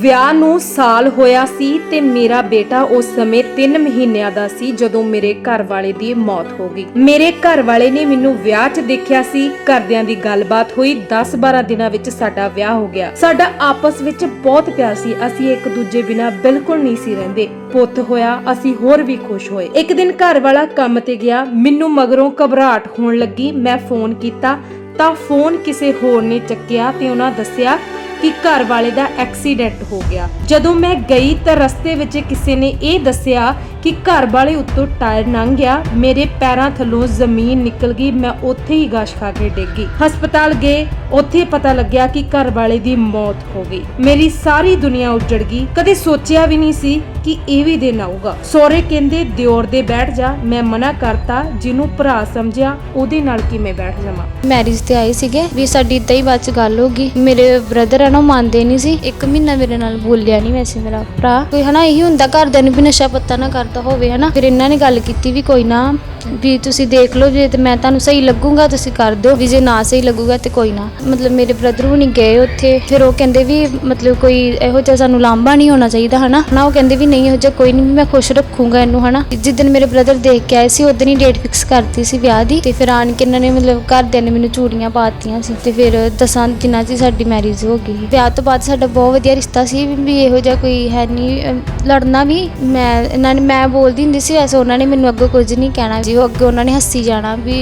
ਵਿਆਹ ਨੂੰ ਸਾਲ ਹੋਇਆ ਸੀ ਤੇ ਮੇਰਾ ਬੇਟਾ ਉਸ ਸਮੇਂ 3 ਮਹੀਨਿਆਂ ਦਾ ਸੀ ਜਦੋਂ ਮੇਰੇ ਘਰ ਵਾਲੇ ਦੀ ਮੌਤ ਹੋ ਗਈ। ਮੇਰੇ ਘਰ ਵਾਲੇ ਨੇ ਮੈਨੂੰ ਵਿਆਹ 'ਚ ਦੇਖਿਆ ਸੀ। ਘਰਦਿਆਂ ਦੀ ਗੱਲਬਾਤ ਹੋਈ। 10-12 ਦਿਨਾਂ ਵਿੱਚ ਸਾਡਾ ਵਿਆਹ ਹੋ ਗਿਆ। ਸਾਡਾ ਆਪਸ ਵਿੱਚ ਬਹੁਤ ਪਿਆਰ ਸੀ। ਅਸੀਂ ਇੱਕ ਦੂਜੇ ਬਿਨਾਂ ਬਿਲਕੁਲ ਨਹੀਂ ਸੀ ਰਹਿੰਦੇ। ਪੁੱਤ ਹੋਇਆ, ਅਸੀਂ ਹੋਰ ਵੀ ਖੁਸ਼ ਹੋਏ। ਇੱਕ ਦਿਨ ਘਰ ਵਾਲਾ ਕੰਮ ਤੇ ਗਿਆ। ਮੈਨੂੰ ਮਗਰੋਂ ਘਬਰਾਹਟ ਹੋਣ ਲੱਗੀ। ਮੈਂ ਫੋਨ ਕੀਤਾ ਤਾਂ ਫੋਨ ਕਿਸੇ ਹੋਰ ਨੇ ਚੱਕਿਆ ਤੇ ਉਹਨਾਂ ਦੱਸਿਆ ਕਿ ਘਰ ਵਾਲੇ ਦਾ ਐਕਸੀਡੈਂਟ ਹੋ ਗਿਆ। ਜਦੋਂ ਮੈਂ ਗਈ ਤਾਂ ਰਸਤੇ ਵਿੱਚ ਕਿਸੇ ਨੇ ਇਹ ਦੱਸਿਆ ਕਿ ਘਰ ਵਾਲੇ ਉੱਤੋਂ ਟਾਇਰ ਲੰਘ ਗਿਆ, ਮੇਰੇ ਪੈਰਾਂ ਥੱਲੋਂ ਜ਼ਮੀਨ ਨਿਕਲ ਗਈ, ਮੈਂ ਉੱਥੇ ਹੀ ਗਾਸ਼ ਖਾ ਕੇ ਡਿੱਗ ਗਈ। ਹਸਪਤਾਲ ਗਏ, ਉੱਥੇ ਪਤਾ ਲੱਗਿਆ ਕਿ ਘਰ ਵਾਲੇ ਦੀ ਮੌਤ ਹੋ ਗਈ। ਮੇਰੀ ਸਾਰੀ ਦੁਨੀਆ ਉੱਜੜ ਗਈ। ਕਦੇ ਸੋਚਿਆ ਵੀ ਨਹੀਂ ਸੀ ਕਿ ਇਹ ਵੀ ਦਿਨ ਆਊਗਾ। ਸੋਰੇ ਕਹਿੰਦੇ, ਦਿਓਰ ਦੇ ਬੈਠ ਜਾ, ਮੈਂ ਮਨਾ ਕਰਤਾ, ਜਿਹਨੂੰ ਭਰਾ ਸਮਝਿਆ, ਉਹਦੇ ਨਾਲ ਕਿਵੇਂ ਬੈਠ ਜਾਵਾਂ? ਮੈਰਿਜ ਤੇ ਆਏ ਸੀਗੇ ਵੀ ਸਾਡੀ ਇਦਾਂ ਹੀ ਬਾਅਦ ਚ ਗੱਲ ਹੋ ਗਈ। ਮੇਰੇ ਬ੍ਰਦਰ ਆ ਨਾ, ਉਹ ਮੰਨਦੇ ਨਹੀਂ ਸੀ। ਇੱਕ ਮਹੀਨਾ ਮੇਰੇ ਨਾਲ ਬੋਲਿਆ ਨਹੀਂ ਵੈਸੇ ਮੇਰਾ ਭਰਾ। ਕੋਈ ਹਨਾ, ਇਹੀ ਹੁੰਦਾ, ਘਰਦਿਆਂ ਨੂੰ ਵੀ ਨਸ਼ਾ ਪੱਤਾ ਨਾ ਕਰ ਹੋਵੇ ਹਨਾ? ਫਿਰ ਇਹਨਾਂ ਨੇ ਗੱਲ ਕੀਤੀ ਵੀ ਕੋਈ ਨਾ ਵੀ ਤੁਸੀਂ ਦੇਖ ਲਓ ਜੇ ਤੇ ਮੈਂ ਤੁਹਾਨੂੰ ਸਹੀ ਲੱਗੂਗਾ ਤੁਸੀਂ ਕਰ ਦਿਓ। ਵੀ ਜੇ ਨਾ ਸਹੀ ਲੱਗੂਗਾ ਤੇ ਕੋਈ ਨਾ। ਮਤਲਬ ਮੇਰੇ ਬ੍ਰਦਰ ਹੁਣੀ ਗਏ ਉੱਥੇ। ਫਿਰ ਉਹ ਕਹਿੰਦੇ ਵੀ ਮਤਲਬ ਕੋਈ ਇਹੋ ਜਿਹਾ ਸਾਨੂੰ ਲਾਂਭਾ ਨਹੀਂ ਹੋਣਾ ਚਾਹੀਦਾ ਹਨਾ? ਨਾ ਉਹ ਕਹਿੰਦੇ ਵੀ ਨਹੀਂ ਇਹੋ ਜਿਹਾ ਕੋਈ ਨਹੀਂ ਮੈਂ ਖੁਸ਼ ਰੱਖੂੰਗਾ ਇਹਨੂੰ ਹਨਾ? ਜਿੱਦਨ ਮੇਰੇ ਬ੍ਰਦਰ ਦੇਖ ਕੇ ਆਏ ਸੀ ਉਦੋਂ ਹੀ ਡੇਟ ਫਿਕਸ ਕਰਤੀ ਸੀ ਵਿਆਹ ਦੀ। ਤੇ ਫਿਰ ਆਣ ਕੇ ਇਹਨਾਂ ਨੇ ਮਤਲਬ ਘਰਦਿਆਂ ਨੇ ਮੈਨੂੰ ਚੂੜੀਆਂ ਪਾਤੀਆਂ ਸੀ। ਤੇ ਫਿਰ ਦਸਾਂ ਦਿਨਾਂ 'ਚ ਹੀ ਸਾਡੀ ਮੈਰਿਜ ਹੋ ਗਈ। ਵਿਆਹ ਤੋਂ ਬਾਅਦ ਸਾਡਾ ਬਹੁਤ ਵਧੀਆ ਰਿਸ਼ਤਾ ਸੀ ਵੀ ਇਹੋ ਜਿਹਾ ਕੋਈ ਹੈ ਨਹੀਂ ਅਮ, ਲੜਨਾ ਵੀ। ਮੈਂ ਇਹਨਾਂ ਨੇ ਮੈਂ ਬੋਲਦੀ ਹੁੰਦੀ ਸੀ ਐਸਾ ਉਹਨਾਂ ਨੇ ਮੈਨੂੰ ਅੱਗੋਂ ਕੁਝ ਨਹੀਂ ਕਹਿਣਾ। ਜੀ ਉਹ ਅੱਗੇ ਉਹਨਾਂ ਨੇ ਹੱਸੀ ਜਾਣਾ ਵੀ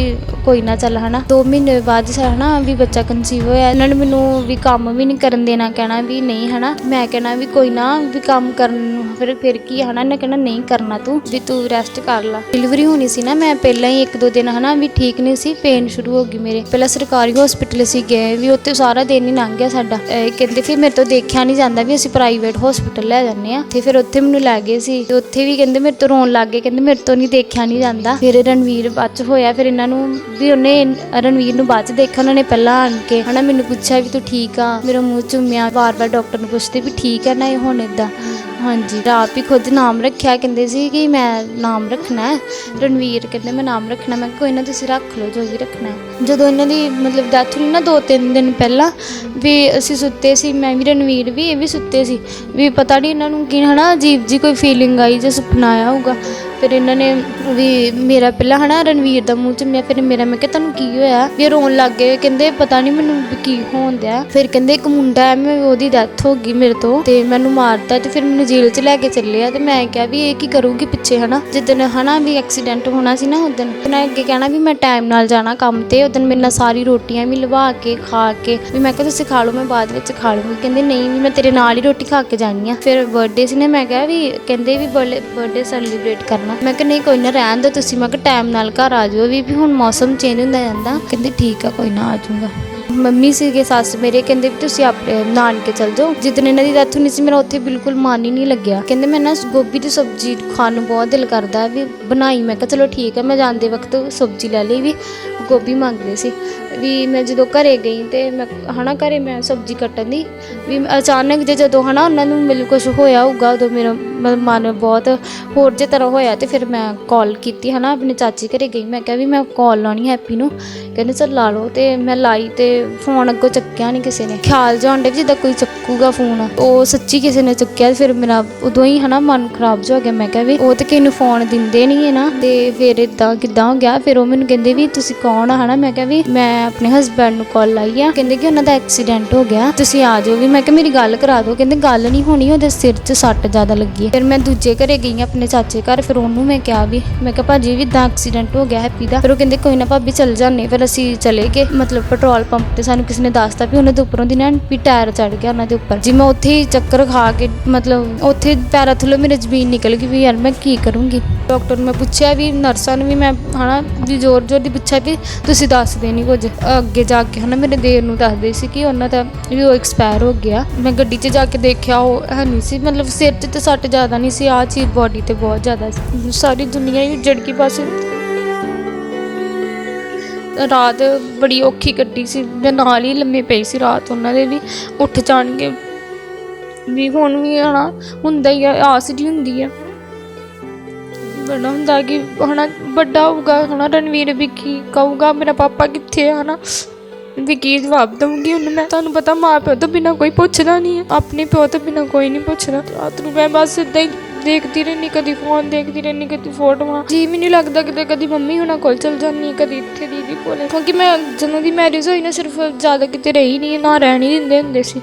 ਕੋਈ ਨਾ ਚੱਲ ਹਨਾ। 2 ਮਹੀਨੇ ਬਾਅਦ ਹਨਾ ਵੀ ਬੱਚਾ ਕਨਸੀਵ ਹੋਇਆ। ਇਹਨਾਂ ਨੇ ਮੈਨੂੰ ਵੀ ਕੰਮ ਵੀ ਨਹੀਂ ਕਰਨ ਦੇਣਾ ਕਹਿਣਾ ਵੀ ਨਹੀਂ ਹਨਾ। ਮੈਂ ਕਹਿਣਾ ਵੀ ਕੋਈ ਨਾ ਵੀ ਕੰਮ ਕਰਨ ਨੂੰ ਫਿਰ ਫਿਰ ਕੀ ਹਨਾ? ਇਹਨੇ ਕਹਿਣਾ ਨਹੀਂ ਕਰਨਾ ਤੂੰ, ਵੀ ਤੂੰ ਰੈਸਟ ਕਰ ਲੈ। ਡਿਲੀਵਰੀ ਹੋਣੀ ਸੀ ਨਾ ਮੈਂ ਪਹਿਲਾਂ ਹੀ ਇੱਕ ਦੋ ਦਿਨ ਹਨਾ ਵੀ ਠੀਕ ਨਹੀਂ ਸੀ ਪੇਨ ਸ਼ੁਰੂ ਹੋ ਗਈ ਮੇਰੇ। ਪਹਿਲਾਂ ਸਰਕਾਰੀ ਹਸਪੀਟਲ ਸੀ ਗਏ ਵੀ ਉੱਥੇ ਸਾਰਾ ਦਿਨ ਹੀ ਲੰਘ ਗਿਆ ਸਾਡਾ। ਕਹਿੰਦੇ ਫਿਰ ਮੇਰੇ ਤੋਂ ਦੇਖਿਆ ਨਹੀਂ ਜਾਂਦਾ ਵੀ ਅਸੀਂ ਪ੍ਰਾਈਵੇਟ ਹਸਪੀਟਲ ਲੈ ਜਾਂਦੇ ਆ ਤੇ ਫਿਰ ਉੱਥੇ ਮੈਨੂੰ ਲੈ ਗਏ ਸੀ। ਤੇ ਉੱਥੇ ਵੀ ਕਹਿੰਦੇ ਮੇਰੇ ਤੋਂ ਰੋਣ ਲੱਗ ਗਏ, ਕਹਿੰਦੇ ਮੇਰੇ ਤੋਂ ਨਹੀਂ ਦੇਖਿਆ ਨਹੀਂ ਜਾਂਦਾ। ਫਿਰ ਰਣਵੀਰ ਬਾਅਦ ਹੋਇਆ, ਫਿਰ ਇਹਨਾਂ ਨੂੰ ਵੀ ਉਹਨੇ ਰਣਵੀਰ ਨੂੰ ਬਾਅਦ ਚ ਦੇਖਿਆ, ਉਹਨਾਂ ਨੇ ਪਹਿਲਾਂ ਆਣ ਕੇ ਹਨਾ ਮੈਨੂੰ ਪੁੱਛਿਆ ਵੀ ਤੂੰ ਠੀਕ ਆ? ਮੇਰਾ ਮੂੰਹ ਚੁੰਮਿਆ, ਵਾਰ-ਵਾਰ ਡਾਕਟਰ ਨੂੰ ਪੁੱਛਦੇ ਵੀ ਠੀਕ ਹੈ ਨਾ ਇਹ ਹੁਣ ਇਦਾਂ ਹਾਂਜੀ ਆਪ ਵੀ ਖੁਦ ਨਾਮ ਰੱਖਿਆ, ਕਹਿੰਦੇ ਸੀ ਕਿ ਮੈਂ ਨਾਮ ਰੱਖਣਾ ਹੈ। ਰਣਵੀਰ ਕਹਿੰਦੇ, ਮੈਂ ਨਾਮ ਰੱਖਣਾ, ਮੈਂ ਕਿਹਾ ਕੋਈ ਨਾ ਤੁਸੀਂ ਰੱਖ ਲਓ, ਜੋ ਵੀ ਰੱਖਣਾ ਹੈ। ਜਦੋਂ ਇਹਨਾਂ ਦੀ ਮਤਲਬ ਡੈਥ ਹੋਈ ਨਾ ਦੋ ਤਿੰਨ ਦਿਨ ਪਹਿਲਾਂ, ਵੀ ਅਸੀਂ ਸੁੱਤੇ ਸੀ, ਮੈਂ ਵੀ, ਰਣਵੀਰ ਵੀ, ਇਹ ਵੀ ਸੁੱਤੇ ਸੀ, ਵੀ ਪਤਾ ਨਹੀਂ ਇਹਨਾਂ ਨੂੰ ਕੀ ਹਨਾ, ਅਜੀਬ ਜੀ ਕੋਈ ਫੀਲਿੰਗ ਆਈ ਜਾਂ ਸੁਪਨਾ ਆਇਆ ਹੋਊਗਾ। ਫਿਰ ਇਹਨਾਂ ਨੇ ਵੀ ਮੇਰਾ ਪਹਿਲਾਂ ਹਨਾ ਰਣਵੀਰ ਦਾ ਮੂੰਹ ਚ ਮੈਂ ਫਿਰ ਮੇਰਾ ਮੈਂ ਕਿਹਾ, ਤੁਹਾਨੂੰ ਕੀ ਹੋਇਆ? ਵੀ ਰੋਣ ਲੱਗ ਗਏ, ਕਹਿੰਦੇ, ਪਤਾ ਨਹੀਂ ਮੈਨੂੰ ਵੀ ਕੀ ਹੋਣ ਦਿਆ। ਫਿਰ ਕਹਿੰਦੇ, ਇੱਕ ਮੁੰਡਾ ਹੈ, ਮੈਂ ਉਹਦੀ ਡੈਥ ਹੋ ਗਈ ਮੇਰੇ ਤੋਂ ਤੇ ਮੈਨੂੰ ਮਾਰਦਾ ਤੇ ਫਿਰ ਮੈਨੂੰ ਜੇਲ੍ਹ ਚ ਲੈ ਕੇ ਚੱਲਿਆ। ਤੇ ਮੈਂ ਕਿਹਾ ਵੀ ਇਹ ਕੀ ਕਰੂਗੀ ਪਿੱਛੇ, ਹਨਾ? ਜਿੱਦਣ ਹਨਾ ਵੀ ਐਕਸੀਡੈਂਟ ਹੋਣਾ ਸੀ ਨਾ ਉਦੋਂ ਮੈਂ ਅੱਗੇ ਕਹਿਣਾ ਵੀ ਮੈਂ ਟਾਈਮ ਨਾਲ ਜਾਣਾ ਕੰਮ ਤੇ, ਉਦੋਂ ਮੇਰੇ ਨਾਲ ਸਾਰੀ ਰੋਟੀਆਂ ਵੀ ਲਵਾ ਕੇ, ਖਾ ਕੇ, ਵੀ ਮੈਂ ਕਿਹਾ, ਤੁਸੀਂ ਖਾ ਲਓ, ਮੈਂ ਬਾਅਦ ਵਿੱਚ ਖਾ ਲੂੰਗੀ। ਕਹਿੰਦੇ, ਨਹੀਂ, ਵੀ ਮੈਂ ਤੇਰੇ ਨਾਲ ਹੀ ਰੋਟੀ ਖਾ ਕੇ ਜਾਣੀ ਆ। ਫਿਰ ਬਰਥਡੇ ਸੀ ਨੇ, ਮੈਂ ਕਿਹਾ ਵੀ, ਕਹਿੰਦੇ ਵੀ ਬਰਥਡੇ ਸੈਲੀਬ੍ਰੇਟ ਕਰਨਾ ਮੈਂ ਕਿਹਾ, ਨਹੀਂ, ਕੋਈ ਨਾ, ਰਹਿਣ ਦਿਓ ਤੁਸੀਂ। ਮੈਂ ਕਿਹਾ, ਟਾਈਮ ਨਾਲ ਘਰ ਆ ਜਾਓ ਵੀ ਵੀ ਹੁਣ ਮੌਸਮ ਚੇਂਜ ਹੁੰਦਾ ਜਾਂਦਾ। ਕਹਿੰਦੇ, ਠੀਕ ਆ, ਕੋਈ ਨਾ, ਆ ਜਾਊਂਗਾ। ਮੰਮੀ ਸੀਗੇ, ਸੱਸ ਮੇਰੇ, ਕਹਿੰਦੇ ਵੀ ਤੁਸੀਂ ਆਪਣੇ ਨਾਨਕੇ ਚਲ ਜਾਓ। ਜਿੱਦਣ ਇਹਨਾਂ ਦੀ ਡੈਥ ਹੋਣੀ ਸੀ, ਮੇਰਾ ਉੱਥੇ ਬਿਲਕੁਲ ਮਨ ਹੀ ਨਹੀਂ ਲੱਗਿਆ। ਕਹਿੰਦੇ, ਮੈਂ ਨਾ ਗੋਭੀ ਦੀ ਸਬਜ਼ੀ ਖਾਣ ਨੂੰ ਬਹੁਤ ਦਿਲ ਕਰਦਾ ਵੀ ਬਣਾਈ। ਮੈਂ ਕਿਹਾ, ਚਲੋ ਠੀਕ ਹੈ ਮੈਂ ਜਾਂਦੇ ਵਕਤ ਸਬਜ਼ੀ ਲੈ ਲਈ ਵੀ ਗੋਭੀ ਮੰਗਦੇ ਸੀ। ਵੀ ਮੈਂ ਜਦੋਂ ਘਰੇ ਗਈ ਤੇ ਮੈਂ ਹਨਾ ਘਰੇ ਮੈਂ ਸਬਜ਼ੀ ਕੱਟਣ ਦੀ, ਵੀ ਅਚਾਨਕ ਜੇ ਜਦੋਂ ਹਨਾ ਉਹਨਾਂ ਨੂੰ ਮੈਨੂੰ ਕੁਝ ਹੋਇਆ ਹੋਊਗਾ, ਉਦੋਂ ਮੇਰਾ ਮ- ਮਨ ਬਹੁਤ ਹੋਰ ਜੇ ਤਰ੍ਹਾਂ ਹੋਇਆ ਤੇ ਫਿਰ ਮੈਂ ਕਾਲ ਕੀਤੀ ਹਨਾ ਆਪਣੇ ਚਾਚੀ ਘਰੇ ਗਈ। ਮੈਂ ਕਿਹਾ ਵੀ ਮੈਂ ਕਾਲ ਲਾਉਣੀ ਹੈਪੀ ਨੂੰ। ਕਹਿੰਦੇ ਚੱਲ ਲਾ ਲਓ ਤੇ ਮੈਂ ਲਾਈ ਤੇ ਫੋਨ ਅੱਗੋਂ ਚੱਕਿਆ ਨਹੀਂ ਕਿਸੇ ਨੇ। ਖਿਆਲ ਜਿਹਾ ਆਉਂਦਾ ਵੀ ਜਿੱਦਾਂ ਕੋਈ ਚੱਕੂਗਾ ਫੋਨ ਉਹ ਸੱਚੀ ਕਿਸੇ ਨੇ ਚੱਕਿਆ ਫਿਰ ਮੇਰਾ ਉਦੋਂ ਹੀ ਹਨਾ ਮਨ ਖਰਾਬ ਜਿਹਾ ਹੋ ਗਿਆ। ਮੈਂ ਕਿਹਾ ਵੀ ਉਹ ਤੇ ਕਿਸੇ ਨੂੰ ਫੋਨ ਦਿੰਦੇ ਨਹੀਂ ਹੈ ਨਾ ਤੇ ਫਿਰ ਇਦਾਂ ਕਿਦਾਂ ਹੋ ਗਿਆ। ਫਿਰ ਉਹ ਮੈਨੂੰ ਕਹਿੰਦੇ ਵੀ ਤੁਸੀਂ ਕੌਣ ਆ ਹਨਾ? ਮੈਂ ਕਿਹਾ ਵੀ ਮੈਂ ਆਪਣੇ ਹਸਬੰਡ ਨੂੰ ਕਾਲ ਲਾਈ ਆ। ਕਹਿੰਦੇ ਕਿ ਉਹਨਾਂ ਦਾ ਐਕਸੀਡੈਂਟ ਹੋ ਗਿਆ। ਤੁਸੀਂ ਆ ਜਾਓ ਵੀ। ਮੈਂ ਕਿਹਾ, ਮੇਰੀ ਗੱਲ ਕਰਾ ਦਿਓ। ਕਹਿੰਦੇ, ਗੱਲ ਨਹੀਂ ਹੋਣੀ, ਉਹਦੇ ਸਿਰ 'ਚ ਸੱਟ ਜ਼ਿਆਦਾ ਲੱਗੀ ਹੈ। ਫਿਰ ਮੈਂ ਦੂਜੇ ਘਰੇ ਗਈ ਆਪਣੇ ਚਾਚੇ ਘਰ। ਫਿਰ ਉਹਨੂੰ ਮੈਂ ਕਿਹਾ ਵੀ, ਮੈਂ ਕਿਹਾ, ਭਾਜੀ, ਵੀ ਇਦਾਂ ਐਕਸੀਡੈਂਟ ਹੋ ਗਿਆ ਹੈਪੀ ਦਾ। ਫਿਰ ਉਹ ਕਹਿੰਦੇ, ਕੋਈ ਨਾ ਭਾਬੀ, ਚੱਲ ਜਾਂਦੇ ਫਿਰ ਅਸੀਂ ਚਲੇ ਗਏ। ਮਤਲਬ ਪੈਟਰੋਲ ਪੰਪ ਤੇ ਸਾਨੂੰ ਕਿਸੇ ਨੇ ਦੱਸਤਾ ਵੀ ਉਹਨਾਂ ਦੇ ਉੱਪਰੋਂ ਦੀ ਨਾ ਵੀ ਟਾਇਰ ਚੜ ਗਿਆ ਉਹਨਾਂ ਦੇ ਉੱਪਰ। ਜੀ ਮੈਂ ਉੱਥੇ ਹੀ ਚੱਕਰ ਖਾ ਕੇ, ਮਤਲਬ ਉੱਥੇ ਪੈਰਾਂ ਥੱਲੋਂ ਮੇਰੇ ਜ਼ਮੀਨ ਨਿਕਲ ਗਈ ਵੀ ਯਾਰ ਮੈਂ ਕੀ ਕਰੂੰਗੀ? ਡਾਕਟਰ ਨੂੰ ਮੈਂ ਪੁੱਛਿਆ ਵੀ ਨਰਸਾਂ ਨੂੰ ਵੀ ਮੈਂ, ਹਨਾ, ਵੀ ਜ਼ੋਰ ਜ਼ੋਰ ਦੀ ਪੁੱਛਿਆ ਵੀ ਤੁਸੀਂ ਦੱਸਦੇ ਨਹੀਂ ਕੁਝ। ਅੱਗੇ ਜਾ ਕੇ ਹਨਾ ਮੇਰੇ ਦੇਰ ਨੂੰ ਦੱਸਦੇ ਸੀ ਕਿ ਉਹਨਾਂ ਦਾ ਵੀ ਉਹ ਐਕਸਪਾਇਰ ਹੋ ਗਿਆ। ਮੈਂ ਗੱਡੀ 'ਚ ਜਾ ਕੇ ਦੇਖਿਆ, ਉਹ ਹੈ ਨਹੀਂ ਸੀ। ਮਤਲਬ ਸਿਰ 'ਚ ਤੇ ਸੱਟ ਜ਼ਿਆਦਾ ਨਹੀਂ ਸੀ, ਆਹ ਚੀਜ਼ ਬੋਡੀ ਤੇ ਬਹੁਤ ਜ਼ਿਆਦਾ ਸੀ। ਸਾਰੀ ਦੁਨੀਆ ਹੀ ਜੜ ਗਈ ਬਸ ਰਾਤ ਬੜੀ ਔਖੀ ਕੱਟੀ ਸੀ। ਮੈਂ ਨਾਲ ਹੀ ਲੰਮੇ ਪਈ ਸੀ ਰਾਤ ਉਹਨਾਂ ਦੇ ਵੀ। ਉੱਠ ਜਾਣਗੇ। ਵੀ ਹੁਣ ਵੀ ਹਨਾ, ਹੁੰਦਾ ਹੀ ਆ, ਆਸ ਜੀ ਹੁੰਦੀ ਆ। ਬਣਾ ਹੁੰਦਾ ਕਿ ਹਨਾ ਵੱਡਾ ਹੋਊਗਾ, ਹਨਾ ਰਣਵੀਰ ਵੀ ਕੀ ਕਹੂਗਾ, ਮੇਰਾ ਪਾਪਾ ਕਿੱਥੇ ਆ, ਹਨਾ? ਵੀ ਕੀ ਜਵਾਬ ਦਵਾਂਗੀ ਉਹਨੂੰ ਮੈਂ? ਤੁਹਾਨੂੰ ਪਤਾ ਮਾਂ ਪਿਓ ਤੋਂ ਬਿਨਾ ਕੋਈ ਪੁੱਛਦਾ ਨਹੀਂ ਹੈ, ਆਪਣੇ ਪਿਓ ਤੋਂ ਬਿਨਾ ਕੋਈ ਨਹੀਂ ਪੁੱਛਦਾ। ਰਾਤ ਨੂੰ ਮੈਂ ਬਸ ਏਦਾਂ ਹੀ ਦੇਖਦੀ ਰਹਿੰਦੀ, ਕਦੀ ਫੋਨ ਦੇਖਦੀ ਰਹਿੰਦੀ, ਕਦੀ ਫੋਟੋਆਂ ਜੀ ਮੈਨੂੰ ਲੱਗਦਾ ਕਿਤੇ ਕਦੀ ਮੰਮੀ ਹੁਣਾਂ ਕੋਲ ਚਲ ਜਾਂਦੀ, ਕਦੀ ਇੱਥੇ ਦੀਦੀ ਕੋਲੇ। ਕਿਉਂਕਿ ਮੈਂ ਜਦੋਂ ਦੀ ਮੈਰਿਜ ਹੋਈ ਨਾ, ਸਿਰਫ ਜ਼ਿਆਦਾ ਕਿਤੇ ਰਹੀ ਨਹੀਂ ਨਾ ਰਹਿਣ ਦਿੰਦੇ ਹੁੰਦੇ ਸੀ।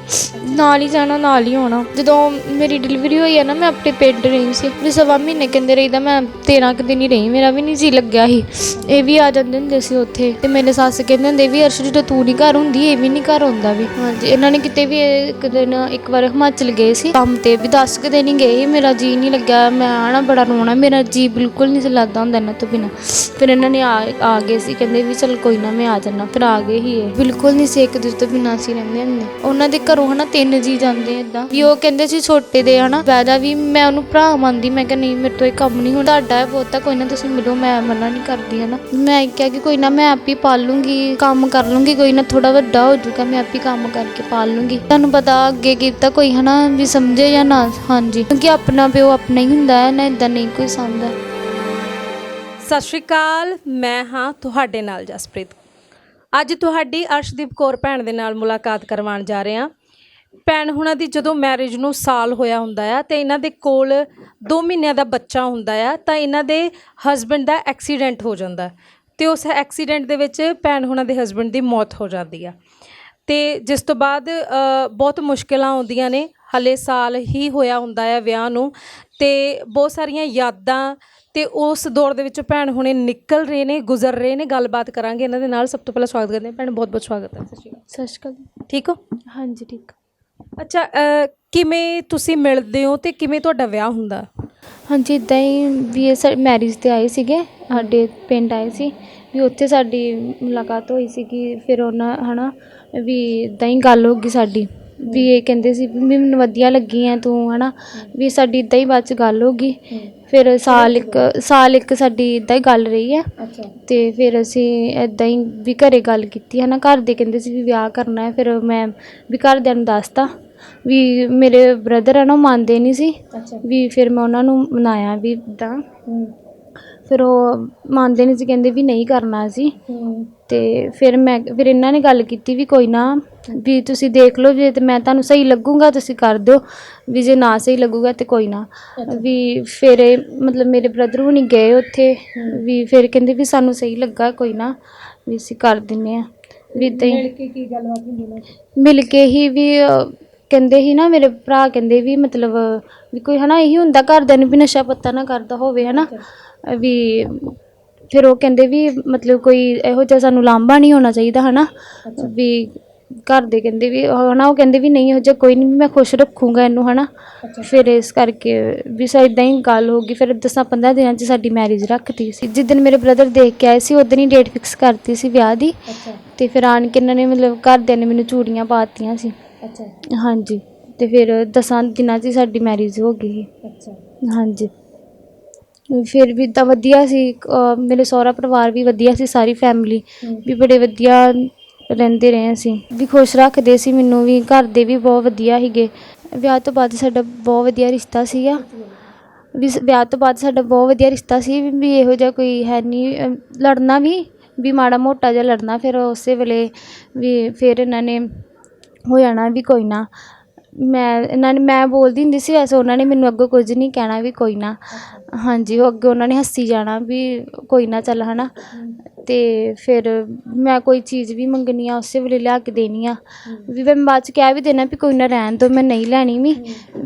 ਨਾਲ ਹੀ ਜਾਣਾ, ਨਾਲ ਹੀ ਆਉਣਾ। ਜਦੋਂ ਮੇਰੀ ਡਿਲੀਵਰੀ ਹੋਈ ਹੈ ਨਾ, ਮੈਂ ਆਪਣੇ ਪਿੰਡ ਰਹੀ ਸੀ। ਵੀ ਸਵਾ ਮਹੀਨੇ ਕਹਿੰਦੇ ਰਹੀਦਾ, ਮੈਂ 13 ਕੁ ਦਿਨ ਹੀ ਰਹੀ, ਮੇਰਾ ਵੀ ਨਹੀਂ ਜੀ ਲੱਗਿਆ ਸੀ। ਇਹ ਵੀ ਆ ਜਾਂਦੇ ਹੁੰਦੇ ਸੀ ਉੱਥੇ। ਤੇ ਮੇਰੇ ਸੱਸ ਕਹਿੰਦੇ ਹੁੰਦੇ ਵੀ, ਅਰਸ਼, ਜਦੋਂ ਤੂੰ ਨਹੀਂ ਘਰ ਹੁੰਦੀ, ਇਹ ਵੀ ਨਹੀਂ ਘਰ ਹੁੰਦਾ ਵੀ। ਹਾਂਜੀ, ਇਹਨਾਂ ਨੇ ਕਿਤੇ ਵੀ ਇੱਕ ਦਿਨ, ਇੱਕ ਵਾਰ ਹਿਮਾਚਲ ਗਏ ਸੀ। ਕੰਮ ਤੇ ਵੀ 10 ਕੁ ਦਿਨ ਹੀ ਗਏ ਸੀ, ਮੇਰਾ ਜੀ ਨਹੀਂ ਲੱਗਾ ਮੈਂ ਆਣਾ ਬੜਾ ਰੋਣਾ। ਮੇਰਾ ਜੀ ਬਿਲਕੁਲ ਨਹੀਂ ਸੀ ਲੱਗਦਾ ਹੁੰਦਾ ਇਹਨਾਂ ਤੋਂ ਬਿਨਾ। ਫਿਰ ਇਹਨਾਂ ਨੇ ਆ ਆ ਗਏ ਸੀ। ਕਹਿੰਦੇ ਵੀ ਚਲ ਕੋਈ ਨਾ ਮੈਂ ਆ ਜਾਣਾ ਫਿਰ ਆ ਗਏ ਹੀ ਇਹ। ਬਿਲਕੁਲ ਨਹੀਂ ਸੀ ਇੱਕ ਦੂਜੇ ਤੋਂ ਬਿਨਾ ਸੀ ਰਹਿੰਦੇ ਹੁੰਦੇ। ਉਹਨਾਂ ਦੇ ਘਰੋਂ ਹਨਾ ਤਿੰਨ ਜੀ ਜਾਂਦੇ ਇਦਾਂ ਵੀ ਉਹ ਕਹਿੰਦੇ ਸੀ ਛੋਟੇ ਦੇ ਹਨਾ। ਵੈਦਾ ਵੀ ਮੈਂ ਉਹਨੂੰ ਭਰਾ ਮੰਨਦੀ। ਮੈਂ ਕਿਹਾ ਨਹੀਂ, ਮੇਰੇ ਤੋਂ ਇਹ ਕੰਮ ਨਹੀਂ ਹੁੰਦਾ। ਤੁਹਾਡਾ ਹੈ ਬਹੁਤਾ। ਕੋਈ ਨਾ ਤੁਸੀਂ ਮਿਲੋ। ਮੈਂ ਮਨਾ ਨਹੀਂ ਕਰਦੀ ਹਨਾ। ਮੈਂ ਕਿਹਾ ਕਿ ਕੋਈ ਨਾ ਮੈਂ ਆਪ ਹੀ ਪਾਲ ਲੂੰਗੀ ਕੰਮ ਕਰ ਲੂੰਗੀ। ਕੋਈ ਨਾ ਥੋੜਾ ਵੱਡਾ ਹੋ ਜਾਊਗਾ। ਮੈਂ ਆਪ ਹੀ ਕੰਮ ਕਰਕੇ ਪਾਲ ਲੂੰਗੀ। ਤੁਹਾਨੂੰ ਪਤਾ ਅੱਗੇ ਕੀਤਾ ਕੋਈ ਹਨਾ ਵੀ ਸਮਝੇ ਜਾਂ ਨਾ। ਹਾਂਜੀ। ਕਿਉਂਕਿ ਆਪਣਾ ਪਿਓ ਆਪਣਾ ਹੀ ਹੁੰਦਾ ਹੈ ਨਾ ਇਦਾਂ ਨਹੀਂ ਕੋਈ ਸਮਝਦਾ ਸਤਿ ਸ਼੍ਰੀ ਅਕਾਲ ਮੈਂ ਹਾਂ ਤੁਹਾਡੇ ਨਾਲ ਜਸਪ੍ਰੀਤ। ਅੱਜ ਤੁਹਾਡੀ ਅਰਸ਼ਦੀਪ ਕੌਰ ਭੈਣ ਦੇ ਨਾਲ ਮੁਲਾਕਾਤ ਕਰਵਾਉਣ ਜਾ ਰਹੇ ਹਾਂ। ਭੈਣ ਹੁਣਾਂ ਦੀ ਜਦੋਂ ਮੈਰਿਜ ਨੂੰ ਸਾਲ ਹੋਇਆ ਹੁੰਦਾ ਆ ਤੇ ਇਹਨਾਂ ਦੇ ਕੋਲ 2 ਮਹੀਨਿਆਂ ਦਾ ਬੱਚਾ ਹੁੰਦਾ ਆ ਤਾਂ ਇਹਨਾਂ ਦੇ ਹਸਬੰਡ ਦਾ ਐਕਸੀਡੈਂਟ ਹੋ ਜਾਂਦਾ। ਹੈ ਤੇ ਉਸ ਐਕਸੀਡੈਂਟ ਦੇ ਵਿੱਚ ਭੈਣ ਹੁਣਾਂ ਦੇ ਹਸਬੰਡ ਦੀ ਮੌਤ ਹੋ ਜਾਂਦੀ ਆ। ਤੇ ਜਿਸ ਤੋਂ ਬਾਅਦ ਅ, ਬਹੁਤ ਮੁਸ਼ਕਿਲਾਂ ਆਉਂਦੀਆਂ ਨੇ। ਹਲੇ ਸਾਲ ਹੀ ਹੋਇਆ ਹੁੰਦਾ ਆ ਵਿਆਹ ਨੂੰ ਤੇ ਬਹੁਤ ਸਾਰੀਆਂ ਯਾਦਾਂ ਤੇ ਉਸ ਦੌਰ ਦੇ ਵਿੱਚ ਭੈਣ ਹੁਣੇ ਨਿਕਲ ਰਹੇ ਨੇ ਗੁਜ਼ਰ ਰਹੇ ਨੇ ਗੱਲਬਾਤ ਕਰਾਂਗੇ ਇਹਨਾਂ ਦੇ ਨਾਲ। ਸਭ ਤੋਂ ਪਹਿਲਾਂ ਸਵਾਗਤ ਕਰਦੇ ਹਾਂ। ਭੈਣ ਬਹੁਤ ਬਹੁਤ ਸਵਾਗਤ ਹੈ। ਸਤਿ ਸ਼੍ਰੀ ਅਕਾਲ। ਸਤਿ ਸ਼੍ਰੀ ਅਕਾਲ। ਠੀਕ ਹੋ? ਹਾਂਜੀ ਠੀਕ। ਅੱਛਾ ਅ, ਕਿਵੇਂ ਤੁਸੀਂ ਮਿਲਦੇ ਹੋ ਤੇ ਕਿਵੇਂ ਤੁਹਾਡਾ ਵਿਆਹ ਹੁੰਦਾ? ਹਾਂਜੀ ਇਦਾਂ ਹੀ ਵੀ ਇਹ ਮੈਰਿਜ ਤੇ ਆਏ ਸੀਗੇ। ਸਾਡੇ ਪਿੰਡ ਆਏ ਸੀ। ਵੀ ਉੱਥੇ ਸਾਡੀ ਮੁਲਾਕਾਤ ਹੋਈ ਸੀਗੀ। ਫਿਰ ਉਹਨਾਂ ਹਨਾ ਵੀ ਇਦਾਂ ਹੀ ਗੱਲ ਹੋ ਗਈ ਸਾਡੀ। ਵੀ ਇਹ ਕਹਿੰਦੇ ਸੀ ਵੀ ਮੈਨੂੰ ਵਧੀਆ ਲੱਗੀ ਆ ਤੂੰ ਹਨਾ? ਵੀ ਸਾਡੀ ਇਦਾਂ ਹੀ ਬਾਅਦ ਚ ਗੱਲ ਹੋ ਗਈ। ਫਿਰ ਸਾਲ ਇੱਕ ਸਾਲ ਇੱਕ ਸਾਡੀ ਇਦਾਂ ਹੀ ਗੱਲ ਰਹੀ ਹੈ ਅੱਛਾ। ਤੇ ਫਿਰ ਅਸੀਂ ਇਦਾਂ ਹੀ ਵੀ ਘਰੇ ਗੱਲ ਕੀਤੀ ਹੈ ਨਾ ਘਰ ਦੇ ਕਹਿੰਦੇ ਸੀ ਵੀ ਵਿਆਹ ਕਰਨਾ ਹੈ ਫਿਰ ਮੈਂ ਵੀ ਘਰਦਿਆਂ ਨੂੰ ਦੱਸਤਾ। ਵੀ ਮੇਰੇ ਬ੍ਰਦਰ ਆ ਨਾ ਉਹ ਮੰਨਦੇ ਨਹੀਂ ਸੀ। ਅੱਛਾ। ਵੀ ਫਿਰ ਮੈਂ ਉਹਨਾਂ ਨੂੰ ਮਨਾਇਆ ਵੀ ਇਦਾਂ ਫਿਰ ਉਹ ਮੰਨਦੇ ਨਹੀਂ ਸੀ ਕਹਿੰਦੇ ਵੀ ਨਹੀਂ ਕਰਨਾ ਸੀ ਤੇ ਫਿਰ ਮੈਂ ਫਿਰ ਇਹਨਾਂ ਨੇ ਗੱਲ ਕੀਤੀ ਵੀ ਕੋਈ ਨਾ ਵੀ ਤੁਸੀਂ ਦੇਖ ਲਓ ਜੇ ਤੇ ਮੈਂ ਤੁਹਾਨੂੰ ਸਹੀ ਲੱਗੂਗਾ ਤੁਸੀਂ ਕਰ ਦਿਓ। ਵੀ ਜੇ ਨਾ ਸਹੀ ਲੱਗੂਗਾ ਤੇ ਕੋਈ ਨਾ। ਵੀ ਫਿਰ ਇਹ ਮਤਲਬ ਮੇਰੇ ਬ੍ਰਦਰ ਹੁਣੀ ਗਏ ਉੱਥੇ ਵੀ ਫਿਰ ਕਹਿੰਦੇ ਵੀ ਸਾਨੂੰ ਸਹੀ ਲੱਗਾ ਕੋਈ ਨਾ ਵੀ ਅਸੀਂ ਕਰ ਦਿੰਨੇ ਆ। ਵੀ ਏਦਾਂ ਹੀ ਕੇ ਕੀ ਗੱਲਬਾਤ ਹੁੰਦੀ ਨੇ ਮਿਲ ਕੇ ਹੀ ਵੀ ਅਹ, ਕਹਿੰਦੇ ਹੀ ਨਾ ਮੇਰੇ ਭਰਾ ਕਹਿੰਦੇ ਵੀ ਮਤਲਬ ਵੀ ਕੋਈ ਹਨਾ ਇਹੀ ਹੁੰਦਾ ਘਰਦਿਆਂ ਨੂੰ ਵੀ ਨਸ਼ਾ ਪੱਤਾ ਨਾ ਕਰਦਾ ਹੋਵੇ ਹਨਾ ਵੀ ਫਿਰ ਉਹ ਕਹਿੰਦੇ ਵੀ ਮਤਲਬ ਕੋਈ ਇਹੋ ਜਿਹਾ ਸਾਨੂੰ ਲਾਂਭਾ ਨਹੀਂ ਹੋਣਾ ਚਾਹੀਦਾ ਹਨਾ ਵੀ ਘਰ ਦੇ ਕਹਿੰਦੇ ਵੀ ਹਨਾ ਉਹ ਕਹਿੰਦੇ ਵੀ ਨਹੀਂ ਇਹੋ ਜਿਹਾ ਕੋਈ ਨਹੀਂ ਮੈਂ ਖੁਸ਼ ਰੱਖੂੰਗਾ ਇਹਨੂੰ ਹਨਾ। ਫਿਰ ਇਸ ਕਰਕੇ ਵੀ ਸਾ ਇਦਾਂ ਹੀ ਗੱਲ ਹੋ ਗਈ ਫਿਰ ਦਸਾਂ 15 ਦਿਨਾਂ 'ਚ ਸਾਡੀ ਮੈਰਿਜ ਰੱਖਤੀ ਸੀ। ਜਿੱਦਣ ਮੇਰੇ ਬ੍ਰਦਰ ਦੇਖ ਕੇ ਆਏ ਸੀ ਉਦੋਂ ਹੀ ਡੇਟ ਫਿਕਸ ਕਰਤੀ ਸੀ ਵਿਆਹ ਦੀ। ਤੇ ਫਿਰ ਆਣ ਕੇ ਇਹਨਾਂ ਨੇ ਮਤਲਬ ਘਰਦਿਆਂ ਨੇ ਮੈਨੂੰ ਚੂੜੀਆਂ ਪਾਤੀਆਂ ਸੀ। ਅੱਛਾ। ਹਾਂਜੀ। ਤੇ ਫਿਰ ਦਸਾਂ ਦਿਨਾਂ 'ਚ ਹੀ ਸਾਡੀ ਮੈਰਿਜ ਹੋ ਗਈ ਅੱਛਾ। ਹਾਂਜੀ। ਫਿਰ ਵੀ ਤਾਂ ਵਧੀਆ ਸੀ। ਅਹ ਮੇਰੇ ਸਹੁਰਾ ਪਰਿਵਾਰ ਵੀ ਵਧੀਆ ਸੀ ਸਾਰੀ ਫੈਮਿਲੀ ਵੀ ਬੜੇ ਵਧੀਆ ਰਹਿੰਦੇ ਰਹੇ ਅਸੀਂ ਵੀ ਖੁਸ਼ ਰੱਖਦੇ ਸੀ ਮੈਨੂੰ ਵੀ ਘਰ ਦੇ ਵੀ ਬਹੁਤ ਵਧੀਆ ਸੀਗੇ। ਵਿਆਹ ਤੋਂ ਬਾਅਦ ਸਾਡਾ ਬਹੁਤ ਵਧੀਆ ਰਿਸ਼ਤਾ ਸੀਗਾ। ਵੀ ਸ- ਵਿਆਹ ਤੋਂ ਬਾਅਦ ਸਾਡਾ ਬਹੁਤ ਵਧੀਆ ਰਿਸ਼ਤਾ ਸੀ। ਵੀ- ਵੀ ਇਹੋ ਜਿਹਾ ਕੋਈ ਹੈ ਨਹੀਂ। ਲੜਨਾ ਵੀ ਵੀ ਮਾੜਾ ਮੋਟਾ ਜਿਹਾ ਲੜਨਾ। ਫਿਰ ਉਸੇ ਵੇਲੇ ਵੀ ਫਿਰ ਇਹਨਾਂ ਨੇ ਹੋ ਜਾਣਾ ਵੀ ਕੋਈ ਨਾ। ਮੈਂ ਇਹਨਾਂ ਨੇ ਮੈਂ ਬੋਲਦੀ ਹੁੰਦੀ ਸੀ ਵੈਸੇ ਉਹਨਾਂ ਨੇ ਮੈਨੂੰ ਅੱਗੋਂ ਕੁਝ ਨਹੀਂ ਕਹਿਣਾ ਵੀ ਕੋਈ ਨਾ। ਹਾਂਜੀ ਉਹ ਅੱਗੇ ਉਹਨਾਂ ਨੇ ਹੱਸੀ ਜਾਣਾ ਵੀ ਕੋਈ ਨਾ ਚੱਲ ਹਨਾ। ਤੇ ਫਿਰ ਮੈਂ ਕੋਈ ਚੀਜ਼ ਵੀ ਮੰਗਣੀ ਆ ਉਸੇ ਵੇਲੇ ਲਿਆ ਕੇ ਦੇਣੀ ਆ। ਵੀ ਮੈਂ ਬਾਅਦ ਚ ਕਹਿ ਵੀ ਦੇਣਾ ਵੀ ਕੋਈ ਨਾ ਰਹਿਣ ਦੋ ਮੈਂ ਨਹੀਂ ਲੈਣੀ ਵੀ।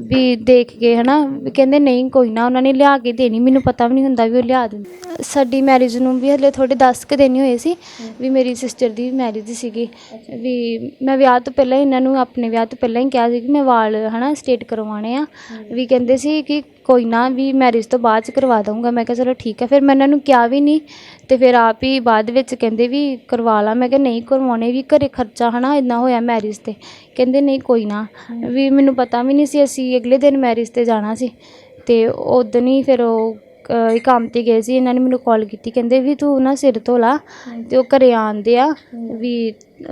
ਵੀ ਦੇਖ ਕੇ ਹਨਾ ਵੀ ਕਹਿੰਦੇ ਨਹੀਂ ਕੋਈ ਨਾ ਉਹਨਾਂ ਨੇ ਲਿਆ ਕੇ ਦੇਣੀ ਮੈਨੂੰ ਪਤਾ ਵੀ ਨਹੀਂ ਹੁੰਦਾ ਵੀ ਉਹ ਲਿਆ ਦਿੰਦੇ। ਸਾਡੀ ਮੈਰਿਜ ਨੂੰ ਵੀ ਹਲੇ ਥੋੜੇ 10 ਕੁ ਦਿਨ ਹੀ ਹੋਏ ਸੀ ਵੀ ਮੇਰੀ ਸਿਸਟਰ ਦੀ ਮੈਰਿਜ ਸੀਗੀ। ਵੀ ਮੈਂ ਵਿਆਹ ਤੋਂ ਪਹਿਲਾਂ ਹੀ ਇਹਨਾਂ ਨੂੰ ਆਪਣੇ ਵਿਆਹ ਤੋਂ ਪਹਿਲਾਂ ਹੀ ਕਿਹਾ ਸੀ ਕਿ ਮੈਂ ਵਾਲ ਹਨਾ ਸਟੇਟ ਕਰਵਾਉਣੇ ਆ। ਵੀ ਕਹਿੰਦੇ ਸੀ ਕਿ ਕੋਈ ਨਾ ਵੀ ਮੈਰਿਜ ਤੋਂ ਬਾਅਦ ਚ ਕਰਵਾ ਦਊਂਗਾ। ਮੈਂ ਕਿਹਾ ਚਲੋ ਠੀਕ ਹੈ। ਫਿਰ ਮੈਂ ਇਹਨਾਂ ਨੂੰ ਕਿਹਾ ਵੀ ਨਹੀਂ ਤੇ ਫਿਰ ਆਪ ਹੀ ਬਾਅਦ ਵਿੱਚ ਕਹਿੰਦੇ ਵੀ ਕਰਵਾ ਲਾ। ਮੈਂ ਕਿਹਾ ਨਹੀਂ ਕਰਵਾਉਣੇ ਵੀ ਘਰੇ ਖਰਚਾ ਹਨਾ ਇੰਨਾ ਹੋਇਆ ਮੈਰਿਜ ਤੇ। ਕਹਿੰਦੇ ਨਹੀਂ ਕੋਈ ਨਾ। ਵੀ ਮੈਨੂੰ ਪਤਾ ਵੀ ਨਹੀਂ ਸੀ ਅਸੀਂ ਅਗਲੇ ਦਿਨ ਮੈਰਿਜ ਤੇ ਜਾਣਾ ਸੀ। ਤੇ ਉਦੋਂ ਹੀ ਫਿਰ ਉਹ ਇਹ ਕੰਮ ਤੇ ਗਏ ਸੀ। ਇਹਨਾਂ ਨੇ ਮੈਨੂੰ ਕਾਲ ਕੀਤੀ। ਕਹਿੰਦੇ ਵੀ ਤੂੰ ਨਾ ਸਿਰ ਧੋ ਲਾ ਤੇ ਉਹ ਘਰੇ ਆਂਦੇ ਆ ਵੀ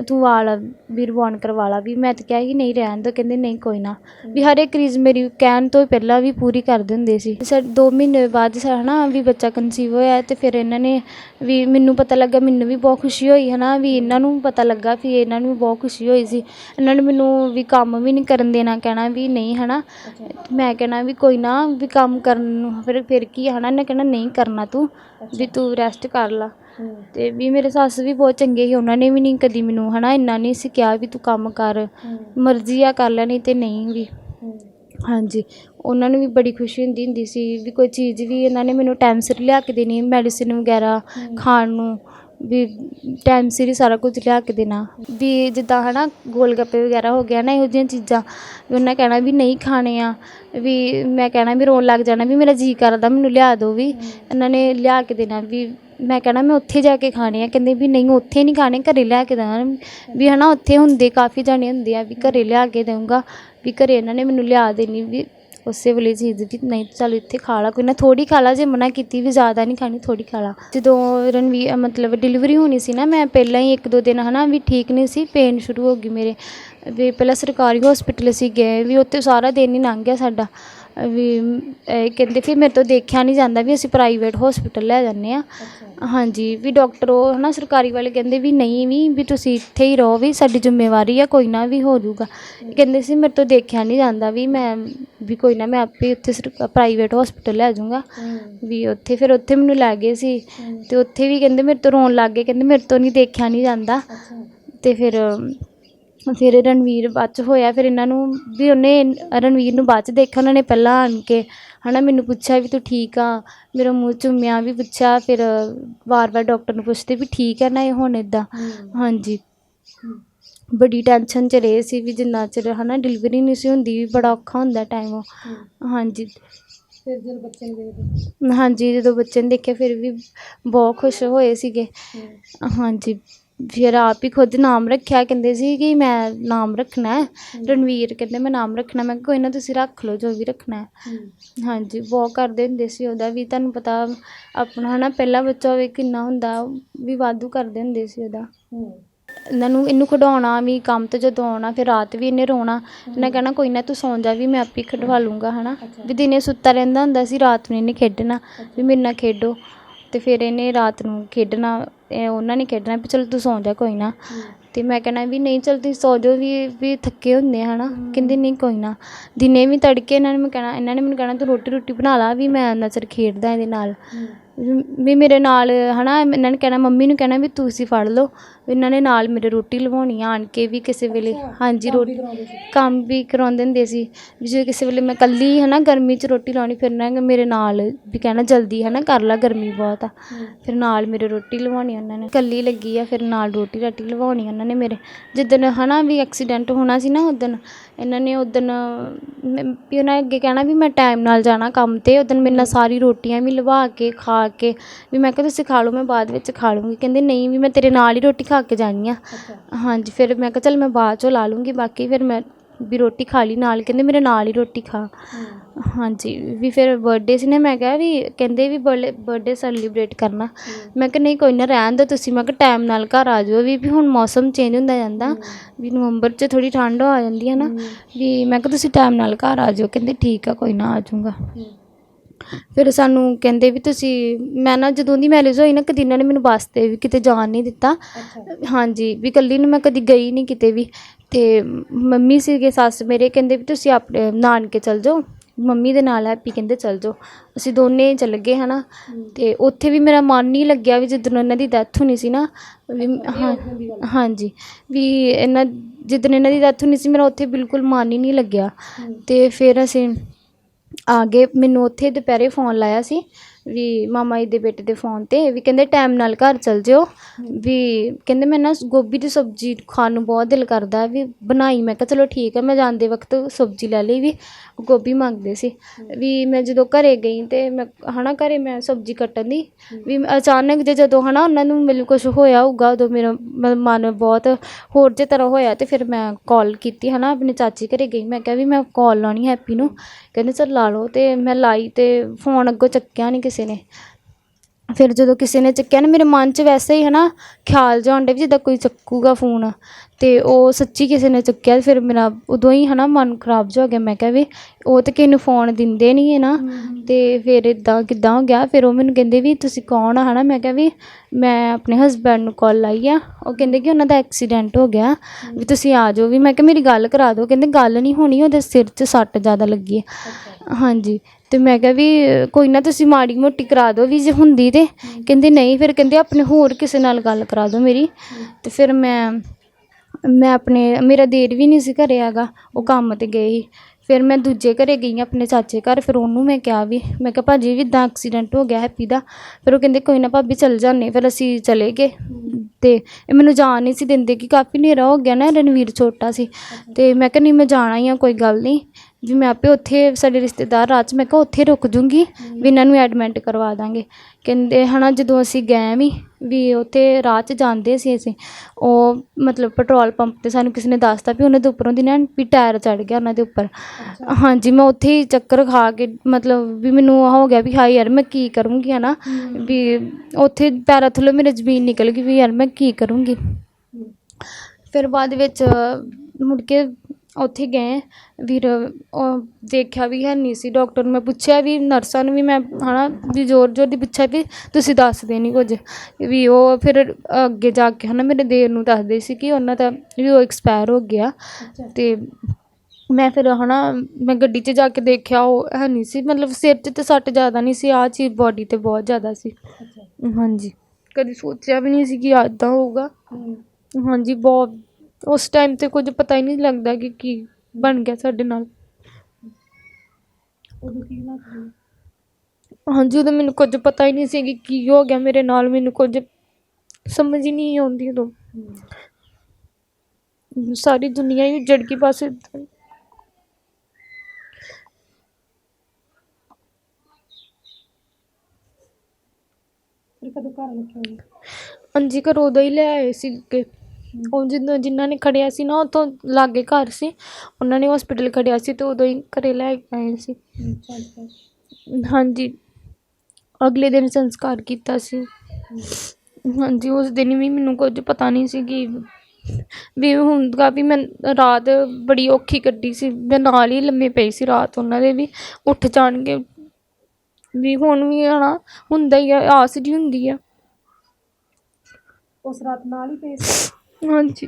ਤੂੰ ਵਾਲ ਵੀ ਰਿਬੋਨ ਕਰਵਾ ਲਾ, ਵੀ ਮੈਂ ਤਾਂ ਕਿਹਾ ਕਿ ਨਹੀਂ ਰਹਿਣ ਦੋ, ਕਹਿੰਦੇ ਨਹੀਂ ਕੋਈ ਨਾ। ਵੀ ਹਰ ਇੱਕ ਕਰੀਜ਼ ਮੇਰੀ ਕਹਿਣ ਤੋਂ ਪਹਿਲਾਂ ਵੀ ਪੂਰੀ ਕਰ ਦਿੰਦੇ ਸੀ। ਸਰ 2 ਮਹੀਨੇ ਬਾਅਦ ਸਾ ਹਨਾ, ਵੀ ਬੱਚਾ ਕਨਸੀਵ ਹੋਇਆ ਤੇ ਫਿਰ ਇਹਨਾਂ ਨੇ ਵੀ ਮੈਨੂੰ ਪਤਾ ਲੱਗਾ, ਮੈਨੂੰ ਵੀ ਬਹੁਤ ਖੁਸ਼ੀ ਹੋਈ, ਹਨਾ, ਵੀ ਇਹਨਾਂ ਨੂੰ ਪਤਾ ਲੱਗਾ ਵੀ ਇਹਨਾਂ ਨੂੰ ਵੀ ਬਹੁਤ ਖੁਸ਼ੀ ਹੋਈ ਸੀ। ਇਹਨਾਂ ਨੇ ਮੈਨੂੰ ਵੀ ਕੰਮ ਵੀ ਨਹੀਂ ਕਰਨ ਦੇਣਾ ਕਹਿਣਾ ਵੀ ਨਹੀਂ, ਹਨਾ। ਮੈਂ ਕਹਿਣਾ ਵੀ ਕੋਈ ਨਾ, ਵੀ ਕੰਮ ਕਰਨ ਨੂੰ ਫਿਰ ਫਿਰ ਕੀ ਹਨਾ, ਇਹਨਾਂ ਕਹਿਣਾ, ਨਹੀਂ ਕਰਨਾ ਤੂੰ, ਵੀ ਤੂੰ ਰੈਸਟ ਕਰ ਲਾ। ਤੇ ਵੀ ਮੇਰੇ ਸੱਸ ਵੀ ਬਹੁਤ ਚੰਗੇ ਸੀ ਉਹਨਾਂ ਨੇ ਵੀ ਨਹੀਂ ਕਦੀ ਮੈਨੂੰ ਹਨਾ ਇੰਨਾ ਨਹੀਂ ਸੀ ਕਿਹਾ ਵੀ ਤੂੰ ਕੰਮ ਕਰ ਮਰਜ਼ੀ ਆ ਕਰ ਲੈ ਨਹੀਂ ਤੇ ਨਹੀਂ ਵੀ। ਹਾਂਜੀ ਉਹਨਾਂ ਨੂੰ ਵੀ ਬੜੀ ਖੁਸ਼ੀ ਹੁੰਦੀ ਹੁੰਦੀ ਸੀ ਵੀ ਕੋਈ ਚੀਜ਼ ਵੀ ਇਹਨਾਂ ਨੇ ਮੈਨੂੰ ਟਾਈਮ ਸਿਰ ਲਿਆ ਕੇ ਦੇਣੀ ਮੈਡੀਸਿਨ ਵਗੈਰਾ ਖਾਣ ਨੂੰ ਵੀ ਟਾਈਮ ਸਿਰ ਹੀ ਸਾਰਾ ਕੁਝ ਲਿਆ ਕੇ ਦੇਣਾ। ਵੀ ਜਿੱਦਾਂ ਹਨਾ ਗੋਲ ਗੱਪੇ ਵਗੈਰਾ ਹੋ ਗਿਆ ਨਾ ਇਹੋ ਜਿਹੀਆਂ ਚੀਜ਼ਾਂ ਵੀ ਉਹਨਾਂ ਕਹਿਣਾ ਵੀ ਨਹੀਂ ਖਾਣੇ ਆ ਵੀ ਮੈਂ ਕਹਿਣਾ ਵੀ ਰੋਣ ਲੱਗ ਜਾਣਾ ਵੀ ਮੇਰਾ ਜੀ ਕਰਦਾ ਮੈਨੂੰ ਲਿਆ ਦਿਓ ਵੀ ਇਹਨਾਂ ਨੇ ਲਿਆ ਕੇ ਦੇਣਾ ਵੀ ਮੈਂ ਕਹਿਣਾ ਮੈਂ ਉੱਥੇ ਜਾ ਕੇ ਖਾਣੇ ਆ। ਕਹਿੰਦੇ ਵੀ ਨਹੀਂ, ਉੱਥੇ ਨਹੀਂ ਖਾਣੇ, ਘਰ ਲਿਆ ਕੇ ਦੇਣਾ। ਵੀ ਹੈ ਨਾ ਉੱਥੇ ਹੁੰਦੇ ਕਾਫੀ ਜਾਣੇ ਹੁੰਦੇ ਆ ਵੀ ਘਰ ਲਿਆ ਕੇ ਦਊਂਗਾ। ਵੀ ਘਰ ਇਹਨਾਂ ਨੇ ਮੈਨੂੰ ਲਿਆ ਦੇਣੀ ਵੀ ਉਸੇ ਵੇਲੇ ਚੀਜ਼ ਵੀ ਨਹੀਂ, ਚੱਲ ਇੱਥੇ ਖਾ ਲਾ। ਕੋਈ ਨਾ ਥੋੜੀ ਖਾ ਲਾ, ਜੇ ਮਨਾ ਕੀਤੀ ਵੀ ਜ਼ਿਆਦਾ ਨਹੀਂ ਖਾਣੀ ਥੋੜੀ ਖਾ ਲਾ। ਜਦੋਂ ਰਣਵੀਰ ਮਤਲਬ ਡਿਲੀਵਰੀ ਹੋਣੀ ਸੀ ਨਾ, ਮੈਂ ਪਹਿਲਾਂ ਹੀ ਇੱਕ ਦੋ ਦਿਨ ਹਨਾ ਵੀ ਠੀਕ ਨਹੀਂ ਸੀ ਪੇਨ ਸ਼ੁਰੂ ਹੋ ਗਈ ਮੇਰੇ। ਵੀ ਪਹਿਲਾਂ ਸਰਕਾਰੀ ਹਸਪੀਟਲ ਅਸੀਂ ਗਏ, ਵੀ ਉੱਥੇ ਸਾਰਾ ਦਿਨ ਹੀ ਲੰਘ ਗਿਆ ਸਾਡਾ। ਵੀ ਇਹ ਕਹਿੰਦੇ ਫਿਰ ਮੇਰੇ ਤੋਂ ਦੇਖਿਆ ਨਹੀਂ ਜਾਂਦਾ ਵੀ ਅਸੀਂ ਪ੍ਰਾਈਵੇਟ ਹਸਪੀਟਲ ਲੈ ਜਾਂਦੇ ਆ ਹਾਂਜੀ ਵੀ ਡਾਕਟਰ ਉਹ ਹਨਾ ਸਰਕਾਰੀ ਵਾਲੇ ਕਹਿੰਦੇ ਵੀ ਨਹੀਂ ਵੀ ਵੀ ਤੁਸੀਂ ਇੱਥੇ ਹੀ ਰਹੋ ਵੀ ਸਾਡੀ ਜ਼ਿੰਮੇਵਾਰੀ ਆ ਕੋਈ ਨਾ ਵੀ ਹੋ ਜਾਊਗਾ। ਕਹਿੰਦੇ ਸੀ ਮੇਰੇ ਤੋਂ ਦੇਖਿਆ ਨਹੀਂ ਜਾਂਦਾ ਵੀ ਮੈਂ ਵੀ ਕੋਈ ਨਾ ਮੈਂ ਆਪੇ ਉੱਥੇ ਪ੍ਰਾਈਵੇਟ ਹਸਪੀਟਲ ਲੈ ਜਾਊਂਗਾ। ਵੀ ਉੱਥੇ ਫਿਰ ਉੱਥੇ ਮੈਨੂੰ ਲੈ ਗਏ ਸੀ। ਤੇ ਉੱਥੇ ਵੀ ਕਹਿੰਦੇ ਮੇਰੇ ਤੋਂ ਰੋਣ ਲੱਗ ਗਏ ਕਹਿੰਦੇ ਮੇਰੇ ਤੋਂ ਨਹੀਂ ਦੇਖਿਆ ਨਹੀਂ ਜਾਂਦਾ। ਤੇ ਫਿਰ ਫਿਰ ਰਣਵੀਰ ਬਾਅਦ 'ਚ ਹੋਇਆ ਫਿਰ ਇਹਨਾਂ ਨੂੰ ਵੀ ਉਹਨੇ ਰਣਵੀਰ ਨੂੰ ਬਾਅਦ 'ਚ ਦੇਖਿਆ ਉਹਨਾਂ ਨੇ ਪਹਿਲਾਂ ਆਣ ਕੇ ਹਨਾ ਮੈਨੂੰ ਪੁੱਛਿਆ ਵੀ ਤੂੰ ਠੀਕ ਆ ਮੇਰਾ ਮੂੰਹ ਚੁੰਮਿਆ ਵੀ ਪੁੱਛਿਆ ਫਿਰ ਵਾਰ-ਵਾਰ ਡਾਕਟਰ ਨੂੰ ਪੁੱਛਦੇ ਵੀ ਠੀਕ ਹੈ ਨਾ ਇਹ ਹੁਣ ਇਦਾਂ ਹਾਂਜੀ। ਬੜੀ ਟੈਨਸ਼ਨ 'ਚ ਰਹੇ ਸੀ ਵੀ ਜਿੰਨਾ ਚਿਰ ਹਨਾ ਡਿਲੀਵਰੀ ਨਹੀਂ ਸੀ ਹੁੰਦੀ ਵੀ ਬੜਾ ਔਖਾ ਹੁੰਦਾ ਟਾਈਮ ਹਾਂਜੀ। ਫਿਰ ਜਦੋਂ ਬੱਚੇ ਨੂੰ ਦੇਖਦੇ ਹਾਂਜੀ ਜਦੋਂ ਬੱਚੇ ਨੇ ਦੇਖਿਆ ਫਿਰ ਵੀ ਬਹੁਤ ਖੁਸ਼ ਹੋਏ ਸੀਗੇ। ਹਾਂਜੀ। ਫਿਰ ਆਪ ਹੀ ਖੁਦ ਨਾਮ ਰੱਖਿਆ ਕਹਿੰਦੇ ਸੀ ਕਿ ਮੈਂ ਨਾਮ ਰੱਖਣਾ ਹੈ। ਰਣਵੀਰ ਕਹਿੰਦੇ ਮੈਂ ਨਾਮ ਰੱਖਣਾ ਮੈਂ ਕਿਹਾ ਕੋਈ ਨਾ ਤੁਸੀਂ ਰੱਖ ਲਓ ਜੋ ਵੀ ਰੱਖਣਾ ਹੈ। ਹਾਂਜੀ ਬਹੁਤ ਕਰਦੇ ਹੁੰਦੇ ਸੀ। ਉਹਦਾ ਵੀ ਤੁਹਾਨੂੰ ਪਤਾ ਆਪਣਾ ਹਨਾ ਪਹਿਲਾ ਬੱਚਾ ਹੋਵੇ ਕਿੰਨਾ ਹੁੰਦਾ ਵੀ ਵਾਧੂ ਕਰਦੇ ਹੁੰਦੇ ਸੀ ਉਹਦਾ। ਇਹਨਾਂ ਨੂੰ ਇਹਨੂੰ ਖਿਡਾਉਣਾ ਵੀ ਕੰਮ ਤੋਂ ਜਦੋਂ ਆਉਣਾ ਫਿਰ ਰਾਤ ਵੀ ਇਹਨੇ ਰੋਣਾ। ਇਹਨੇ ਕਹਿਣਾ ਕੋਈ ਨਾ ਤੂੰ ਸੌਂ ਜਾ ਵੀ ਮੈਂ ਆਪੇ ਖਿਡਵਾ ਲੂੰਗਾ ਹਨਾ। ਵੀ ਦਿਨੇ ਸੁੱਤਾ ਰਹਿੰਦਾ ਹੁੰਦਾ ਸੀ ਰਾਤ ਨੂੰ ਇਹਨੇ ਖੇਡਣਾ ਵੀ ਮੇਰੇ ਨਾਲ ਖੇਡੋ। ਤੇ ਫਿਰ ਇਹਨੇ ਰਾਤ ਨੂੰ ਖੇਡਣਾ ਇਹ ਉਹਨਾਂ ਨੇ ਖੇਡਣਾ ਵੀ ਚਲ ਤੂੰ ਸੌਂ ਜਾ ਕੋਈ ਨਾ। ਅਤੇ ਮੈਂ ਕਹਿਣਾ ਵੀ ਨਹੀਂ ਚਲ ਤੁਸੀਂ ਸੌਂ ਜਾਓ ਵੀ ਵੀ ਥੱਕੇ ਹੁੰਦੇ ਆ ਨਾ ਕਹਿੰਦੇ ਨਹੀਂ ਕੋਈ ਨਾ। ਦਿਨੇ ਵੀ ਤੜਕੇ ਇਹਨਾਂ ਨੇ ਮੈਂ ਕਹਿਣਾ, ਇਹਨਾਂ ਨੇ ਮੈਨੂੰ ਕਹਿਣਾ ਤੂੰ ਰੋਟੀ ਰੋਟੀ ਬਣਾ ਲਾ ਵੀ ਮੈਂ ਨਜ਼ਰ ਖੇਡਦਾ ਇਹਦੇ ਨਾਲ। ਵੀ- ਮੇਰੇ ਨਾਲ ਹਨਾ ਇਹਨਾਂ ਨੇ ਕਹਿਣਾ ਮੰਮੀ ਨੂੰ ਕਹਿਣਾ ਵੀ ਤੁਸੀਂ ਫੜ ਲਓ। ਇਹਨਾਂ ਨੇ ਨਾਲ ਮੇਰੇ ਰੋਟੀ ਲਵਾਉਣੀ ਆ ਆਣ ਕੇ ਵੀ ਕਿਸੇ ਵੇਲੇ ਹਾਂਜੀ ਰੋਟੀ ਕੰਮ ਵੀ ਕਰਾਉਂਦੇ ਹੁੰਦੇ ਸੀ। ਵੀ ਜੇ ਕਿਸੇ ਵੇਲੇ ਮੈਂ ਕੱਲੀ ਹਨਾ ਗਰਮੀ 'ਚ ਰੋਟੀ ਲਾਉਣੀ ਫਿਰ ਨਾ ਮੇਰੇ ਨਾਲ ਵੀ ਕਹਿਣਾ ਜਲਦੀ ਹਨਾ ਕਰ ਲਾ ਗਰਮੀ ਬਹੁਤ ਆ। ਫਿਰ ਨਾਲ ਮੇਰੇ ਰੋਟੀ ਲਵਾਉਣੀ ਉਹਨਾਂ ਨੇ। ਕੱਲੀ ਲੱਗੀ ਆ ਫਿਰ ਨਾਲ ਰੋਟੀ ਰਾਟੀ ਲਵਾਉਣੀ ਉਹਨਾਂ ਨੇ ਮੇਰੇ। ਜਿੱਦਣ ਹਨਾ ਵੀ ਐਕਸੀਡੈਂਟ ਹੋਣਾ ਸੀ ਨਾ ਉਦਣ ਇਹਨਾਂ ਨੇ ਉਦਣ ਵੀ ਉਹਨਾਂ ਅੱਗੇ ਕਹਿਣਾ ਵੀ ਮੈਂ ਟਾਈਮ ਨਾਲ ਜਾਣਾ ਕੰਮ ਤੇ ਉਦਣ ਮੇਰੇ ਨਾਲ ਸਾਰੀ ਰੋਟੀਆਂ ਵੀ ਲਵਾ ਕੇ ਖਾ ਕੇ ਵੀ ਮੈਂ ਕਿਹਾ ਤੁਸੀਂ ਖਾ ਲਓ ਮੈਂ ਬਾਅਦ ਵਿੱਚ ਖਾ ਲੂੰਗੀ। ਕਹਿੰਦੇ ਨਹੀਂ ਵੀ ਮੈਂ ਤੇਰੇ ਨਾਲ ਹੀ ਰੋਟੀ ਖਾ ਕੇ ਜਾਣੀ ਆ। ਹਾਂਜੀ ਫਿਰ ਮੈਂ ਕਿਹਾ ਚੱਲ ਮੈਂ ਬਾਅਦ ਚੋਂ ਲਾ ਲੂੰਗੀ ਬਾਕੀ ਫਿਰ ਮੈਂ ਵੀ ਰੋਟੀ ਖਾ ਲਈ ਨਾਲ ਕਹਿੰਦੇ ਮੇਰੇ ਨਾਲ ਹੀ ਰੋਟੀ ਖਾ। ਹਾਂਜੀ ਵੀ ਫਿਰ ਬਰਥਡੇ ਸੀ ਨਾ ਮੈਂ ਕਿਹਾ ਵੀ ਕਹਿੰਦੇ ਵੀ ਬਰਥਡੇ ਸੈਲੀਬ੍ਰੇਟ ਕਰਨਾ। ਮੈਂ ਕਿਹਾ ਨਹੀਂ ਕੋਈ ਨਾ ਰਹਿਣ ਦਿਓ ਤੁਸੀਂ ਮੈਂ ਕਿਹਾ ਟਾਈਮ ਨਾਲ ਘਰ ਆ ਜਾਓ ਵੀ ਵੀ ਹੁਣ ਮੌਸਮ ਚੇਂਜ ਹੁੰਦਾ ਜਾਂਦਾ ਵੀ ਨਵੰਬਰ 'ਚ ਥੋੜੀ ਠੰਡ ਆ ਜਾਂਦੀ ਹੈ ਨਾ ਵੀ ਮੈਂ ਕਿਹਾ ਤੁਸੀਂ ਟਾਈਮ ਨਾਲ ਘਰ ਆ ਜਾਓ ਕਹਿੰਦੇ ਠੀਕ ਆ ਕੋਈ ਨਾ ਆ ਜਾਊਂਗਾ। ਫਿਰ ਸਾਨੂੰ ਕਹਿੰਦੇ ਵੀ ਤੁਸੀਂ ਮੈਂ ਨਾ ਜਦੋਂ ਦੀ ਮੈਰਿਜ ਹੋਈ ਨਾ ਕਦੀ ਇਹਨਾਂ ਨੇ ਮੈਨੂੰ ਬੱਸ 'ਤੇ ਵੀ ਕਿਤੇ ਜਾਣ ਨਹੀਂ ਦਿੱਤਾ। ਹਾਂਜੀ ਵੀ ਇਕੱਲੀ ਨੂੰ ਮੈਂ ਕਦੀ ਗਈ ਨਹੀਂ ਕਿਤੇ ਵੀ। ਅਤੇ ਮੰਮੀ ਸੀਗੇ, ਸੱਸ ਮੇਰੇ ਕਹਿੰਦੇ ਵੀ ਤੁਸੀਂ ਆਪਣੇ ਨਾਨਕੇ ਚਲ ਜਾਓ। ਮੰਮੀ ਦੇ ਨਾਲ ਹੈਪੀ ਕਹਿੰਦੇ ਚਲ ਜਾਓ। ਅਸੀਂ ਦੋਨੇ ਚੱਲ ਗਏ ਹੈ ਨਾ ਅਤੇ ਉੱਥੇ ਵੀ ਮੇਰਾ ਮਨ ਨਹੀਂ ਲੱਗਿਆ ਵੀ ਜਿੱਦਣ ਇਹਨਾਂ ਦੀ ਡੈਥ ਹੋਣੀ ਸੀ ਨਾ, ਵੀ ਹਾਂ, ਹਾਂਜੀ। ਵੀ ਇਹਨਾਂ, ਜਿੱਦਣ ਇਹਨਾਂ ਦੀ ਡੈਥ ਹੋਣੀ ਸੀ, ਮੇਰਾ ਉੱਥੇ ਬਿਲਕੁਲ ਮਨ ਹੀ ਨਹੀਂ ਲੱਗਿਆ। ਅਤੇ ਫਿਰ ਅਸੀਂ ਆ ਗਏ, ਮੈਨੂੰ ਉੱਥੇ ਦੁਪਹਿਰੇ ਫੋਨ ਲਾਇਆ ਸੀ। ਵੀ ਮਾਮਾ ਜੀ ਦੇ ਬੇਟੇ ਦੇ ਫੋਨ ਤੇ ਵੀ ਕਹਿੰਦੇ ਟਾਈਮ ਨਾਲ ਘਰ ਚਲ ਜਿਓ। ਵੀ ਕਹਿੰਦੇ ਮੈਂ ਨਾ ਗੋਭੀ ਦੀ ਸਬਜ਼ੀ ਖਾਣ ਨੂੰ ਬਹੁਤ ਦਿਲ ਕਰਦਾ ਵੀ ਬਣਾਈ। ਮੈਂ ਕਿਹਾ ਚਲੋ ਠੀਕ ਹੈ ਮੈਂ ਜਾਂਦੇ ਵਕਤ ਸਬਜ਼ੀ ਲੈ ਲਈ ਵੀ ਗੋਭੀ ਮੰਗਦੇ ਸੀ। ਵੀ ਮੈਂ ਜਦੋਂ ਘਰੇ ਗਈ ਤੇ ਮੈਂ ਹਨਾ ਘਰੇ ਮੈਂ ਸਬਜ਼ੀ ਕੱਟਣ ਦੀ ਵੀ ਅਚਾਨਕ ਜੇ ਜਦੋਂ ਹਨਾ ਉਹਨਾਂ ਨੂੰ ਮੈਨੂੰ ਕੁਝ ਹੋਇਆ ਹੋਊਗਾ, ਉਦੋਂ ਮੇਰਾ ਮ- ਮਨ ਬਹੁਤ ਹੋਰ ਜੇ ਤਰ੍ਹਾਂ ਹੋਇਆ ਤੇ ਫਿਰ ਮੈਂ ਕਾਲ ਕੀਤੀ ਹਨਾ ਆਪਣੇ ਚਾਚੀ ਘਰੇ ਗਈ। ਮੈਂ ਕਿਹਾ ਵੀ ਮੈਂ ਕਾਲ ਲਾਉਣੀ ਹੈਪੀ ਨੂੰ। ਕਹਿੰਦੇ ਚਲ ਲਾ ਲਓ ਤੇ ਮੈਂ ਲਾਈ ਤੇ ਫੋਨ ਅੱਗੋਂ ਚੱਕਿਆ ਨਹੀਂ ਕਿਸੇ ਨੇ। ਫਿਰ ਜਦੋਂ ਕਿਸੇ ਨੇ ਚੱਕਿਆ ਨਾ ਮੇਰੇ ਮਨ 'ਚ ਵੈਸੇ ਹੀ ਹਨਾ ਖਿਆਲ ਜਿਹਾ ਡਿਆ ਵੀ ਜਿੱਦਾਂ ਕੋਈ ਚੱਕੂਗਾ ਫੋਨ। ਤੇ ਉਹ ਸੱਚੀ ਕਿਸੇ ਨੇ ਚੱਕਿਆ ਫਿਰ ਮੇਰਾ ਉਦੋਂ ਹੀ ਹਨਾ ਮਨ ਖਰਾਬ ਜਿਹਾ ਹੋ ਗਿਆ। ਮੈਂ ਕਿਹਾ ਵੀ ਉਹ ਤੇ ਕਿਸੇ ਨੂੰ ਫੋਨ ਦਿੰਦੇ ਨਹੀਂ ਹੈ ਨਾ ਤੇ ਫਿਰ ਇਦਾਂ ਕਿੱਦਾਂ ਹੋ ਗਿਆ ਫਿਰ ਉਹ ਮੈਨੂੰ ਕਹਿੰਦੇ ਵੀ ਤੁਸੀਂ ਕੌਣ ਆ ਹਨਾ? ਮੈਂ ਕਿਹਾ ਵੀ ਮੈਂ ਆਪਣੇ ਹਸਬੈਂਡ ਨੂੰ ਕਾਲ ਲਾਈ ਆ। ਉਹ ਕਹਿੰਦੇ ਕਿ ਉਹਨਾਂ ਦਾ ਐਕਸੀਡੈਂਟ ਹੋ ਗਿਆ। ਵੀ ਤੁਸੀਂ ਆ ਜਾਓ ਵੀ। ਮੈਂ ਕਿਹਾ ਮੇਰੀ ਗੱਲ ਕਰਾ ਦਿਓ। ਕਹਿੰਦੇ ਗੱਲ ਨਹੀਂ ਹੋਣੀ ਉਹਦੇ ਸਿਰ 'ਚ ਸੱਟ ਜ਼ਿਆਦਾ ਲੱਗੀ ਹੈ ਹਾਂਜੀ। ਤੇ ਮੈਂ ਕਿਹਾ ਵੀ ਕੋਈ ਨਾ ਤੁਸੀਂ ਮਾੜੀ ਮੋਟੀ ਕਰਾ ਦਿਓ ਵੀ ਜੇ ਹੁੰਦੀ ਤੇ। ਕਹਿੰਦੇ ਨਹੀਂ। ਫਿਰ ਕਹਿੰਦੇ ਆਪਣੇ ਹੋਰ ਕਿਸੇ ਨਾਲ ਗੱਲ ਕਰਾ ਦਿਓ ਮੇਰੀ। ਤੇ ਫਿਰ ਮੈਂ ਮੈਂ ਆਪਣੇ ਮੇਰਾ ਦੇਰ ਵੀ ਨਹੀਂ ਸੀ ਘਰੇ ਹੈਗਾ। ਉਹ ਕੰਮ ਤੇ ਗਏ ਸੀ। ਫਿਰ ਮੈਂ ਦੂਜੇ ਘਰ ਗਈ ਆਪਣੇ ਚਾਚੇ ਘਰ, ਫਿਰ ਉਹਨੂੰ ਮੈਂ ਕਿਹਾ ਵੀ, ਮੈਂ ਕਿਹਾ ਭਾਅ ਜੀ ਵੀ ਇੱਦਾਂ ਐਕਸੀਡੈਂਟ ਹੋ ਗਿਆ ਹੈਪੀ ਦਾ। ਫਿਰ ਉਹ ਕਹਿੰਦੇ ਕੋਈ ਨਾ ਭਾਬੀ ਚੱਲ ਜਾਂਦੇ ਫਿਰ ਅਸੀਂ ਚਲੇ ਗਏ। ਅਤੇ ਇਹ ਮੈਨੂੰ ਜਾਣ ਨਹੀਂ ਸੀ ਦਿੰਦੇ ਕਿ ਕਾਫੀ ਹਨੇਰਾ ਹੋ ਗਿਆ ਨਾ ਰਣਵੀਰ ਛੋਟਾ ਸੀ। ਅਤੇ ਮੈਂ ਕਿਹਾ ਨਹੀਂ ਮੈਂ ਜਾਣਾ ਹੀ ਆ ਕੋਈ ਗੱਲ ਨਹੀਂ। ਵੀ ਮੈਂ ਆਪੇ ਉੱਥੇ ਸਾਡੇ ਰਿਸ਼ਤੇਦਾਰ ਰਾਤ 'ਚ ਮੈਂ ਕਿਹਾ ਉੱਥੇ ਰੁਕ ਜੂੰਗੀ ਵੀ ਇਹਨਾਂ ਨੂੰ ਐਡਮਿਟ ਕਰਵਾ ਦਾਂਗੇ। ਕਹਿੰਦੇ ਹਨਾ ਜਦੋਂ ਅਸੀਂ ਗਏ ਵੀ ਵੀ ਉੱਥੇ ਰਾਹ 'ਚ ਜਾਂਦੇ ਸੀ ਅਸੀਂ ਉਹ ਮਤਲਬ ਪੈਟਰੋਲ ਪੰਪ ਤੇ ਸਾਨੂੰ ਕਿਸੇ ਨੇ ਦੱਸਤਾ ਵੀ ਉਹਨਾਂ ਦੇ ਉੱਪਰੋਂ ਦੀ ਨਾ ਵੀ ਟਾਇਰ ਚੜ ਗਿਆ ਉਹਨਾਂ ਦੇ ਉੱਪਰ। ਹਾਂਜੀ ਮੈਂ ਉੱਥੇ ਹੀ ਚੱਕਰ ਖਾ ਕੇ ਮਤਲਬ ਵੀ ਮੈਨੂੰ ਹੋ ਗਿਆ ਵੀ ਹਾਏ ਯਾਰ ਮੈਂ ਕੀ ਕਰੂੰਗੀ ਹਨਾ ਵੀ ਉੱਥੇ ਪੈਰਾਂ ਥੱਲੋਂ ਮੇਰੇ ਜ਼ਮੀਨ ਨਿਕਲ ਗਈ ਵੀ ਯਾਰ ਮੈਂ ਕੀ ਕਰੂੰਗੀ। ਫਿਰ ਬਾਅਦ ਵਿੱਚ ਮੁੜ ਕੇ ਉੱਥੇ ਗਏ। ਵੀਰ ਉਹ ਦੇਖਿਆ ਵੀ ਹੈ ਨਹੀਂ ਸੀ। ਡਾਕਟਰ ਨੂੰ ਮੈਂ ਪੁੱਛਿਆ ਵੀ ਨਰਸਾਂ ਨੂੰ ਵੀ ਮੈਂ ਹਨਾ ਵੀ ਜ਼ੋਰ ਜ਼ੋਰ ਦੀ ਪੁੱਛਿਆ ਵੀ ਤੁਸੀਂ ਦੱਸਦੇ ਨਹੀਂ ਕੁਝ। ਵੀ ਉਹ ਫਿਰ ਅੱਗੇ ਜਾ ਕੇ ਹਨਾ ਮੇਰੇ ਦੇਰ ਨੂੰ ਦੱਸਦੇ ਸੀ ਕਿ ਉਹਨਾਂ ਦਾ ਵੀ ਉਹ ਐਕਸਪਾਇਰ ਹੋ ਗਿਆ। ਤੇ ਮੈਂ ਫਿਰ ਹਨਾ ਮੈਂ ਗੱਡੀ 'ਚ ਜਾ ਕੇ ਦੇਖਿਆ ਉਹ ਹੈ ਨਹੀਂ ਸੀ। ਮਤਲਬ ਸਿਰ 'ਚ ਤੇ ਸੱਟ ਜ਼ਿਆਦਾ ਨਹੀਂ ਸੀ ਆਹ ਚੀਜ਼ ਬੋਡੀ ਤੇ ਬਹੁਤ ਜ਼ਿਆਦਾ ਸੀ। ਹਾਂਜੀ। ਕਦੀ ਸੋਚਿਆ ਵੀ ਨਹੀਂ ਸੀ ਕਿ ਇੱਦਾਂ ਹੋਊਗਾ। ਹਾਂਜੀ ਬਹੁਤ ਉਸ ਟਾਈਮ ਤੇ ਕੁਝ ਪਤਾ ਹੀ ਨਹੀਂ ਲੱਗਦਾ ਕਿ ਕੀ ਬਣ ਗਿਆ ਸਾਡੇ ਨਾਲ। ਹਾਂਜੀ ਉਦੋਂ ਮੈਨੂੰ ਕੁਝ ਪਤਾ ਹੀ ਨਹੀਂ ਸੀ ਕਿ ਕੀ ਹੋ ਗਿਆ ਮੇਰੇ ਨਾਲ ਮੈਨੂੰ ਕੁਝ ਸਮਝ ਹੀ ਨਹੀਂ ਆਉਂਦੀ ਉਦੋਂ। ਸਾਰੀ ਦੁਨੀਆ ਹੀ ਉੱਜੜ ਗਈ। ਬਸ ਏਦਾਂ ਹੀ। ਹਾਂਜੀ ਘਰੋਂ ਉਦੋਂ ਹੀ ਲੈ ਆਏ ਸੀ ਕਿ ਉਹ ਜਿੱਦਾਂ ਜਿਨ੍ਹਾਂ ਨੇ ਖੜਿਆ ਸੀ ਨਾ ਉਤੋਂ ਲਾਗੇ ਘਰ ਸੀ, ਉਹਨਾਂ ਨੇ ਹਸਪੀਟਲ ਖੜਿਆ ਸੀ ਤੇ ਉਦੋਂ ਹੀ ਘਰੇ ਲੈ ਕੇ ਆਏ ਸੀ। ਹਾਂਜੀ, ਅਗਲੇ ਦਿਨ ਸੰਸਕਾਰ ਕੀਤਾ ਸੀ। ਹਾਂਜੀ, ਉਸ ਦਿਨ ਵੀ ਮੈਨੂੰ ਕੁਝ ਪਤਾ ਨਹੀਂ ਸੀ ਕਿ ਵੀ ਹੁੰਦਾ ਵੀ ਮੈਂ ਰਾਤ ਬੜੀ ਔਖੀ ਕੱਢੀ ਸੀ। ਮੈਂ ਨਾਲ ਹੀ ਲੰਮੇ ਪਈ ਸੀ ਰਾਤ ਉਹਨਾਂ ਦੇ ਵੀ, ਉੱਠ ਜਾਣਗੇ। ਵੀ ਹੁਣ ਵੀ ਹਨਾ, ਹੁੰਦਾ ਹੀ ਆ, ਆਸ ਜੀ ਹੁੰਦੀ ਆ। ਉਸ ਰਾਤ ਨਾਲ ਹੀ ਪਏ ਸੀ? ਹਾਂਜੀ।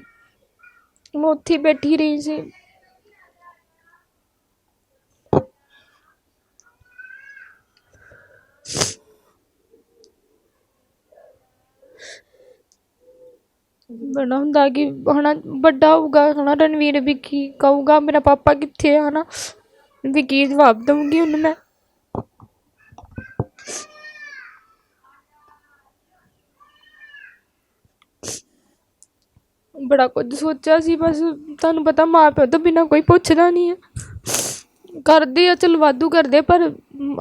ਮੈਂ ਉੱਥੇ ਬੈਠੀ ਰਹੀ ਸੀ। ਬੜਾ ਹੁੰਦਾ ਕਿ ਹਨਾ, ਵੱਡਾ ਹੋਊਗਾ, ਹਨਾ, ਰਣਵੀਰ ਵੀ ਕੀ ਕਹੂਗਾ, ਮੇਰਾ ਪਾਪਾ ਕਿੱਥੇ ਆ, ਹਨਾ? ਵੀ ਕੀ ਜਵਾਬ ਦਊਂਗੀ ਉਹਨੂੰ ਮੈਂ। ਬੜਾ ਕੁਝ ਸੋਚਿਆ ਸੀ ਬਸ ਤੁਹਾਨੂੰ ਪਤਾ ਮਾਂ ਪਿਓ ਤੋਂ ਬਿਨਾ ਕੋਈ ਪੁੱਛਦਾ ਨਹੀਂ ਹੈ ਕਰਦੇ ਆ ਚਲ ਵਾਧੂ ਕਰਦੇ ਪਰ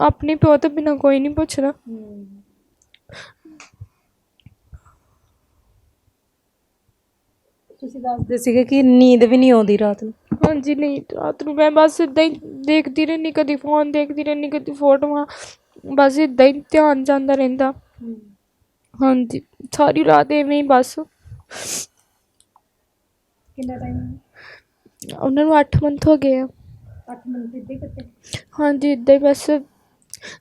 ਆਪਣੇ ਪਿਓ ਤੋਂ ਬਿਨਾ ਕੋਈ ਨਹੀਂ ਪੁੱਛਦਾ। ਤੁਸੀਂ ਦੱਸਦੇ ਸੀਗੇ ਕਿ ਨੀਂਦ ਵੀ ਨਹੀਂ ਆਉਂਦੀ ਰਾਤ ਨੂੰ? ਹਾਂਜੀ ਨਹੀਂ ਰਾਤ ਨੂੰ ਮੈਂ ਬਸ ਇਦਾਂ ਹੀ ਦੇਖਦੀ ਰਹਿੰਦੀ ਕਦੀ ਫੋਨ ਦੇਖਦੀ ਰਹਿੰਦੀ ਕਦੀ ਫੋਟੋਆਂ ਬਸ ਇਦਾਂ ਹੀ ਧਿਆਨ ਜਾਂਦਾ ਰਹਿੰਦਾ। ਹਾਂਜੀ ਸਾਰੀ ਰਾਤ ਐਵੇਂ ਹੀ ਬਸ। ਕਿੰਨਾ ਟਾਈਮ ਉਹਨਾਂ ਨੂੰ 8 ਮੰਥ ਹੋ ਗਏ ਆ। 8 ਮਿੰਟ ਇੱਦੇ ਕੱਟੇ ਹਾਂਜੀ ਇਦਾਂ ਹੀ ਬਸ।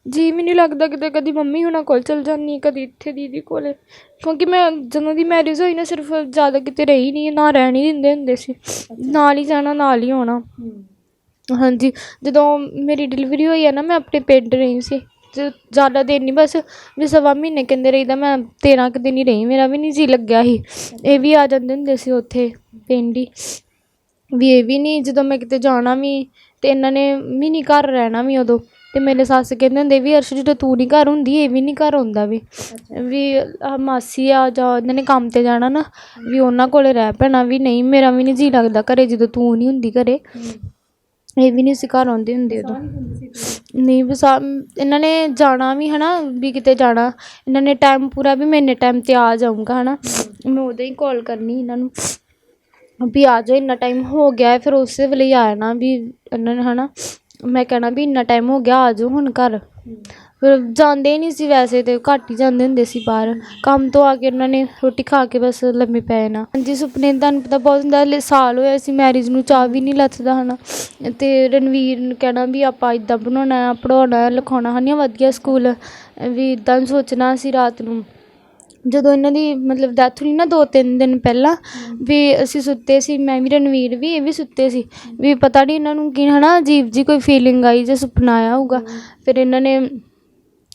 ਜੀ ਵੀ ਨਹੀਂ ਲੱਗਦਾ ਕਿਤੇ ਕਦੀ ਮੰਮੀ ਹੁਣਾਂ ਕੋਲ ਚਲ ਜਾਂਦੀ ਕਦੀ ਇੱਥੇ ਦੀਦੀ ਕੋਲੇ। ਕਿਉਂਕਿ ਮੈਂ ਜਦੋਂ ਦੀ ਮੈਰਿਜ ਹੋਈ ਨਾ ਸਿਰਫ ਜ਼ਿਆਦਾ ਕਿਤੇ ਰਹੀ ਨਹੀਂ ਨਾ ਰਹਿਣ ਹੀ ਦਿੰਦੇ ਹੁੰਦੇ ਸੀ। ਨਾਲ ਹੀ ਜਾਣਾ ਨਾਲ ਹੀ ਆਉਣਾ। ਹਾਂਜੀ ਜਦੋਂ ਮੇਰੀ ਡਿਲੀਵਰੀ ਹੋਈ ਹੈ ਨਾ ਮੈਂ ਆਪਣੇ ਪਿੰਡ ਰਹੀ ਸੀ। ਤੇ ਜ਼ਿਆਦਾ ਦਿਨ ਨਹੀਂ ਬਸ ਵੀ ਸਵਾ ਮਹੀਨੇ ਕਹਿੰਦੇ ਰਹੀਦਾ ਮੈਂ 13 ਕੁ ਦਿਨ ਹੀ ਰਹੀ ਮੇਰਾ ਵੀ ਨਹੀਂ ਜੀ ਲੱਗਿਆ ਸੀ। ਇਹ ਵੀ ਆ ਜਾਂਦੇ ਹੁੰਦੇ ਸੀ ਉੱਥੇ ਪਿੰਡ ਹੀ। ਵੀ ਇਹ ਵੀ ਨਹੀਂ ਜਦੋਂ ਮੈਂ ਕਿਤੇ ਜਾਣਾ ਵੀ ਤੇ ਇਹਨਾਂ ਨੇ ਵੀ ਨਹੀਂ ਘਰ ਰਹਿਣਾ ਵੀ ਉਦੋਂ। ਤੇ ਮੇਰੇ ਸੱਸ ਕਹਿੰਦੇ ਹੁੰਦੇ ਵੀ ਅਰਸ਼ ਜਦੋਂ ਤੂੰ ਨਹੀਂ ਘਰ ਹੁੰਦੀ ਇਹ ਵੀ ਨਹੀਂ ਘਰ ਹੁੰਦਾ ਵੀ। ਵੀ ਆਹ ਮਾਸੀ ਆ ਜਾਂ ਇਹਨਾਂ ਨੇ ਕੰਮ ਤੇ ਜਾਣਾ ਨਾ ਵੀ ਉਹਨਾਂ ਕੋਲੇ ਰਹਿ ਪੈਣਾ ਵੀ ਨਹੀਂ ਮੇਰਾ ਵੀ ਨਹੀਂ ਜੀ ਲੱਗਦਾ ਘਰੇ ਜਦੋਂ ਤੂੰ ਨਹੀਂ ਹੁੰਦੀ ਘਰੇ। ਇਹ ਵੀ ਨਹੀਂ ਸੀ ਘਰ ਆਉਂਦੇ ਹੁੰਦੇ ਉਦੋਂ। ਨਹੀਂ ਬਸ ਆ- ਇਹਨਾਂ ਨੇ ਜਾਣਾ ਵੀ ਹੈ ਨਾ ਵੀ ਕਿਤੇ ਜਾਣਾ। ਇਹਨਾਂ ਨੇ ਟਾਈਮ ਪੂਰਾ ਵੀ ਮੈਂ ਇੰਨੇ ਟਾਈਮ ਤੇ ਆ ਜਾਊਂਗਾ ਹੈ ਨਾ ਮੈਂ ਉਦੋਂ ਹੀ ਕਾਲ ਕਰਨੀ ਇਹਨਾਂ ਨੂੰ, ਵੀ ਆ ਜਾਓ, ਇੰਨਾ ਟਾਈਮ ਹੋ ਗਿਆ ਫਿਰ ਉਸੇ ਵੇਲੇ ਹੀ ਆ ਜਾਣਾ ਵੀ ਇਹਨਾਂ ਨੇ ਹੈ ਨਾ ਮੈਂ ਕਹਿਣਾ ਵੀ ਇੰਨਾ ਟਾਈਮ ਹੋ ਗਿਆ, ਆ ਜਾਓ ਹੁਣ ਘਰ। ਫਿਰ ਜਾਂਦੇ ਨਹੀਂ ਸੀ ਵੈਸੇ ਤਾਂ ਘੱਟ ਹੀ ਜਾਂਦੇ ਹੁੰਦੇ ਸੀ ਬਾਹਰ। ਕੰਮ ਤੋਂ ਆ ਕੇ ਉਹਨਾਂ ਨੇ ਰੋਟੀ ਖਾ ਕੇ ਬਸ ਲੰਮੇ ਪੈ ਜਾਣਾ ਹਾਂਜੀ, ਸੁਪਨੇ ਤੁਹਾਨੂੰ ਪਤਾ ਬਹੁਤ ਹੁੰਦਾ ਸਾਲ ਹੋਇਆ ਸੀ ਮੈਰਿਜ ਨੂੰ, ਚਾਹ ਵੀ ਨਹੀਂ ਲੱਥਦਾ ਹੈ ਨਾ ਅਤੇ ਰਣਵੀਰ ਨੂੰ ਕਹਿਣਾ ਵੀ ਆਪਾਂ ਇੱਦਾਂ ਬਣਾਉਣਾ, ਪੜ੍ਹਾਉਣਾ, ਲਿਖਾਉਣਾ ਹੈ ਲਿਖਾਉਣਾ ਵਧੀਆ ਸਕੂਲ। ਵੀ ਇਦਾਂ ਸੋਚਣਾ ਸੀ ਰਾਤ ਨੂੰ। ਜਦੋਂ ਇਹਨਾਂ ਦੀ ਮਤਲਬ ਡੈਥ ਹੋਈ ਨਾ ਦੋ ਤਿੰਨ ਦਿਨ ਪਹਿਲਾਂ, ਵੀ ਅਸੀਂ ਸੁੱਤੇ ਸੀ, ਮੈਂ ਵੀ, ਰਣਵੀਰ ਵੀ, ਇਹ ਵੀ ਸੁੱਤੇ ਸੀ। ਵੀ ਪਤਾ ਨਹੀਂ ਇਹਨਾਂ ਨੂੰ ਕੀ ਹਨਾ, ਅਜੀਬ ਜੀ ਕੋਈ ਫੀਲਿੰਗ ਆਈ ਜੇ ਸੁਪਨਾ ਆਇਆ ਹੋਊਗਾ। ਫਿਰ ਇਹਨਾਂ ਨੇ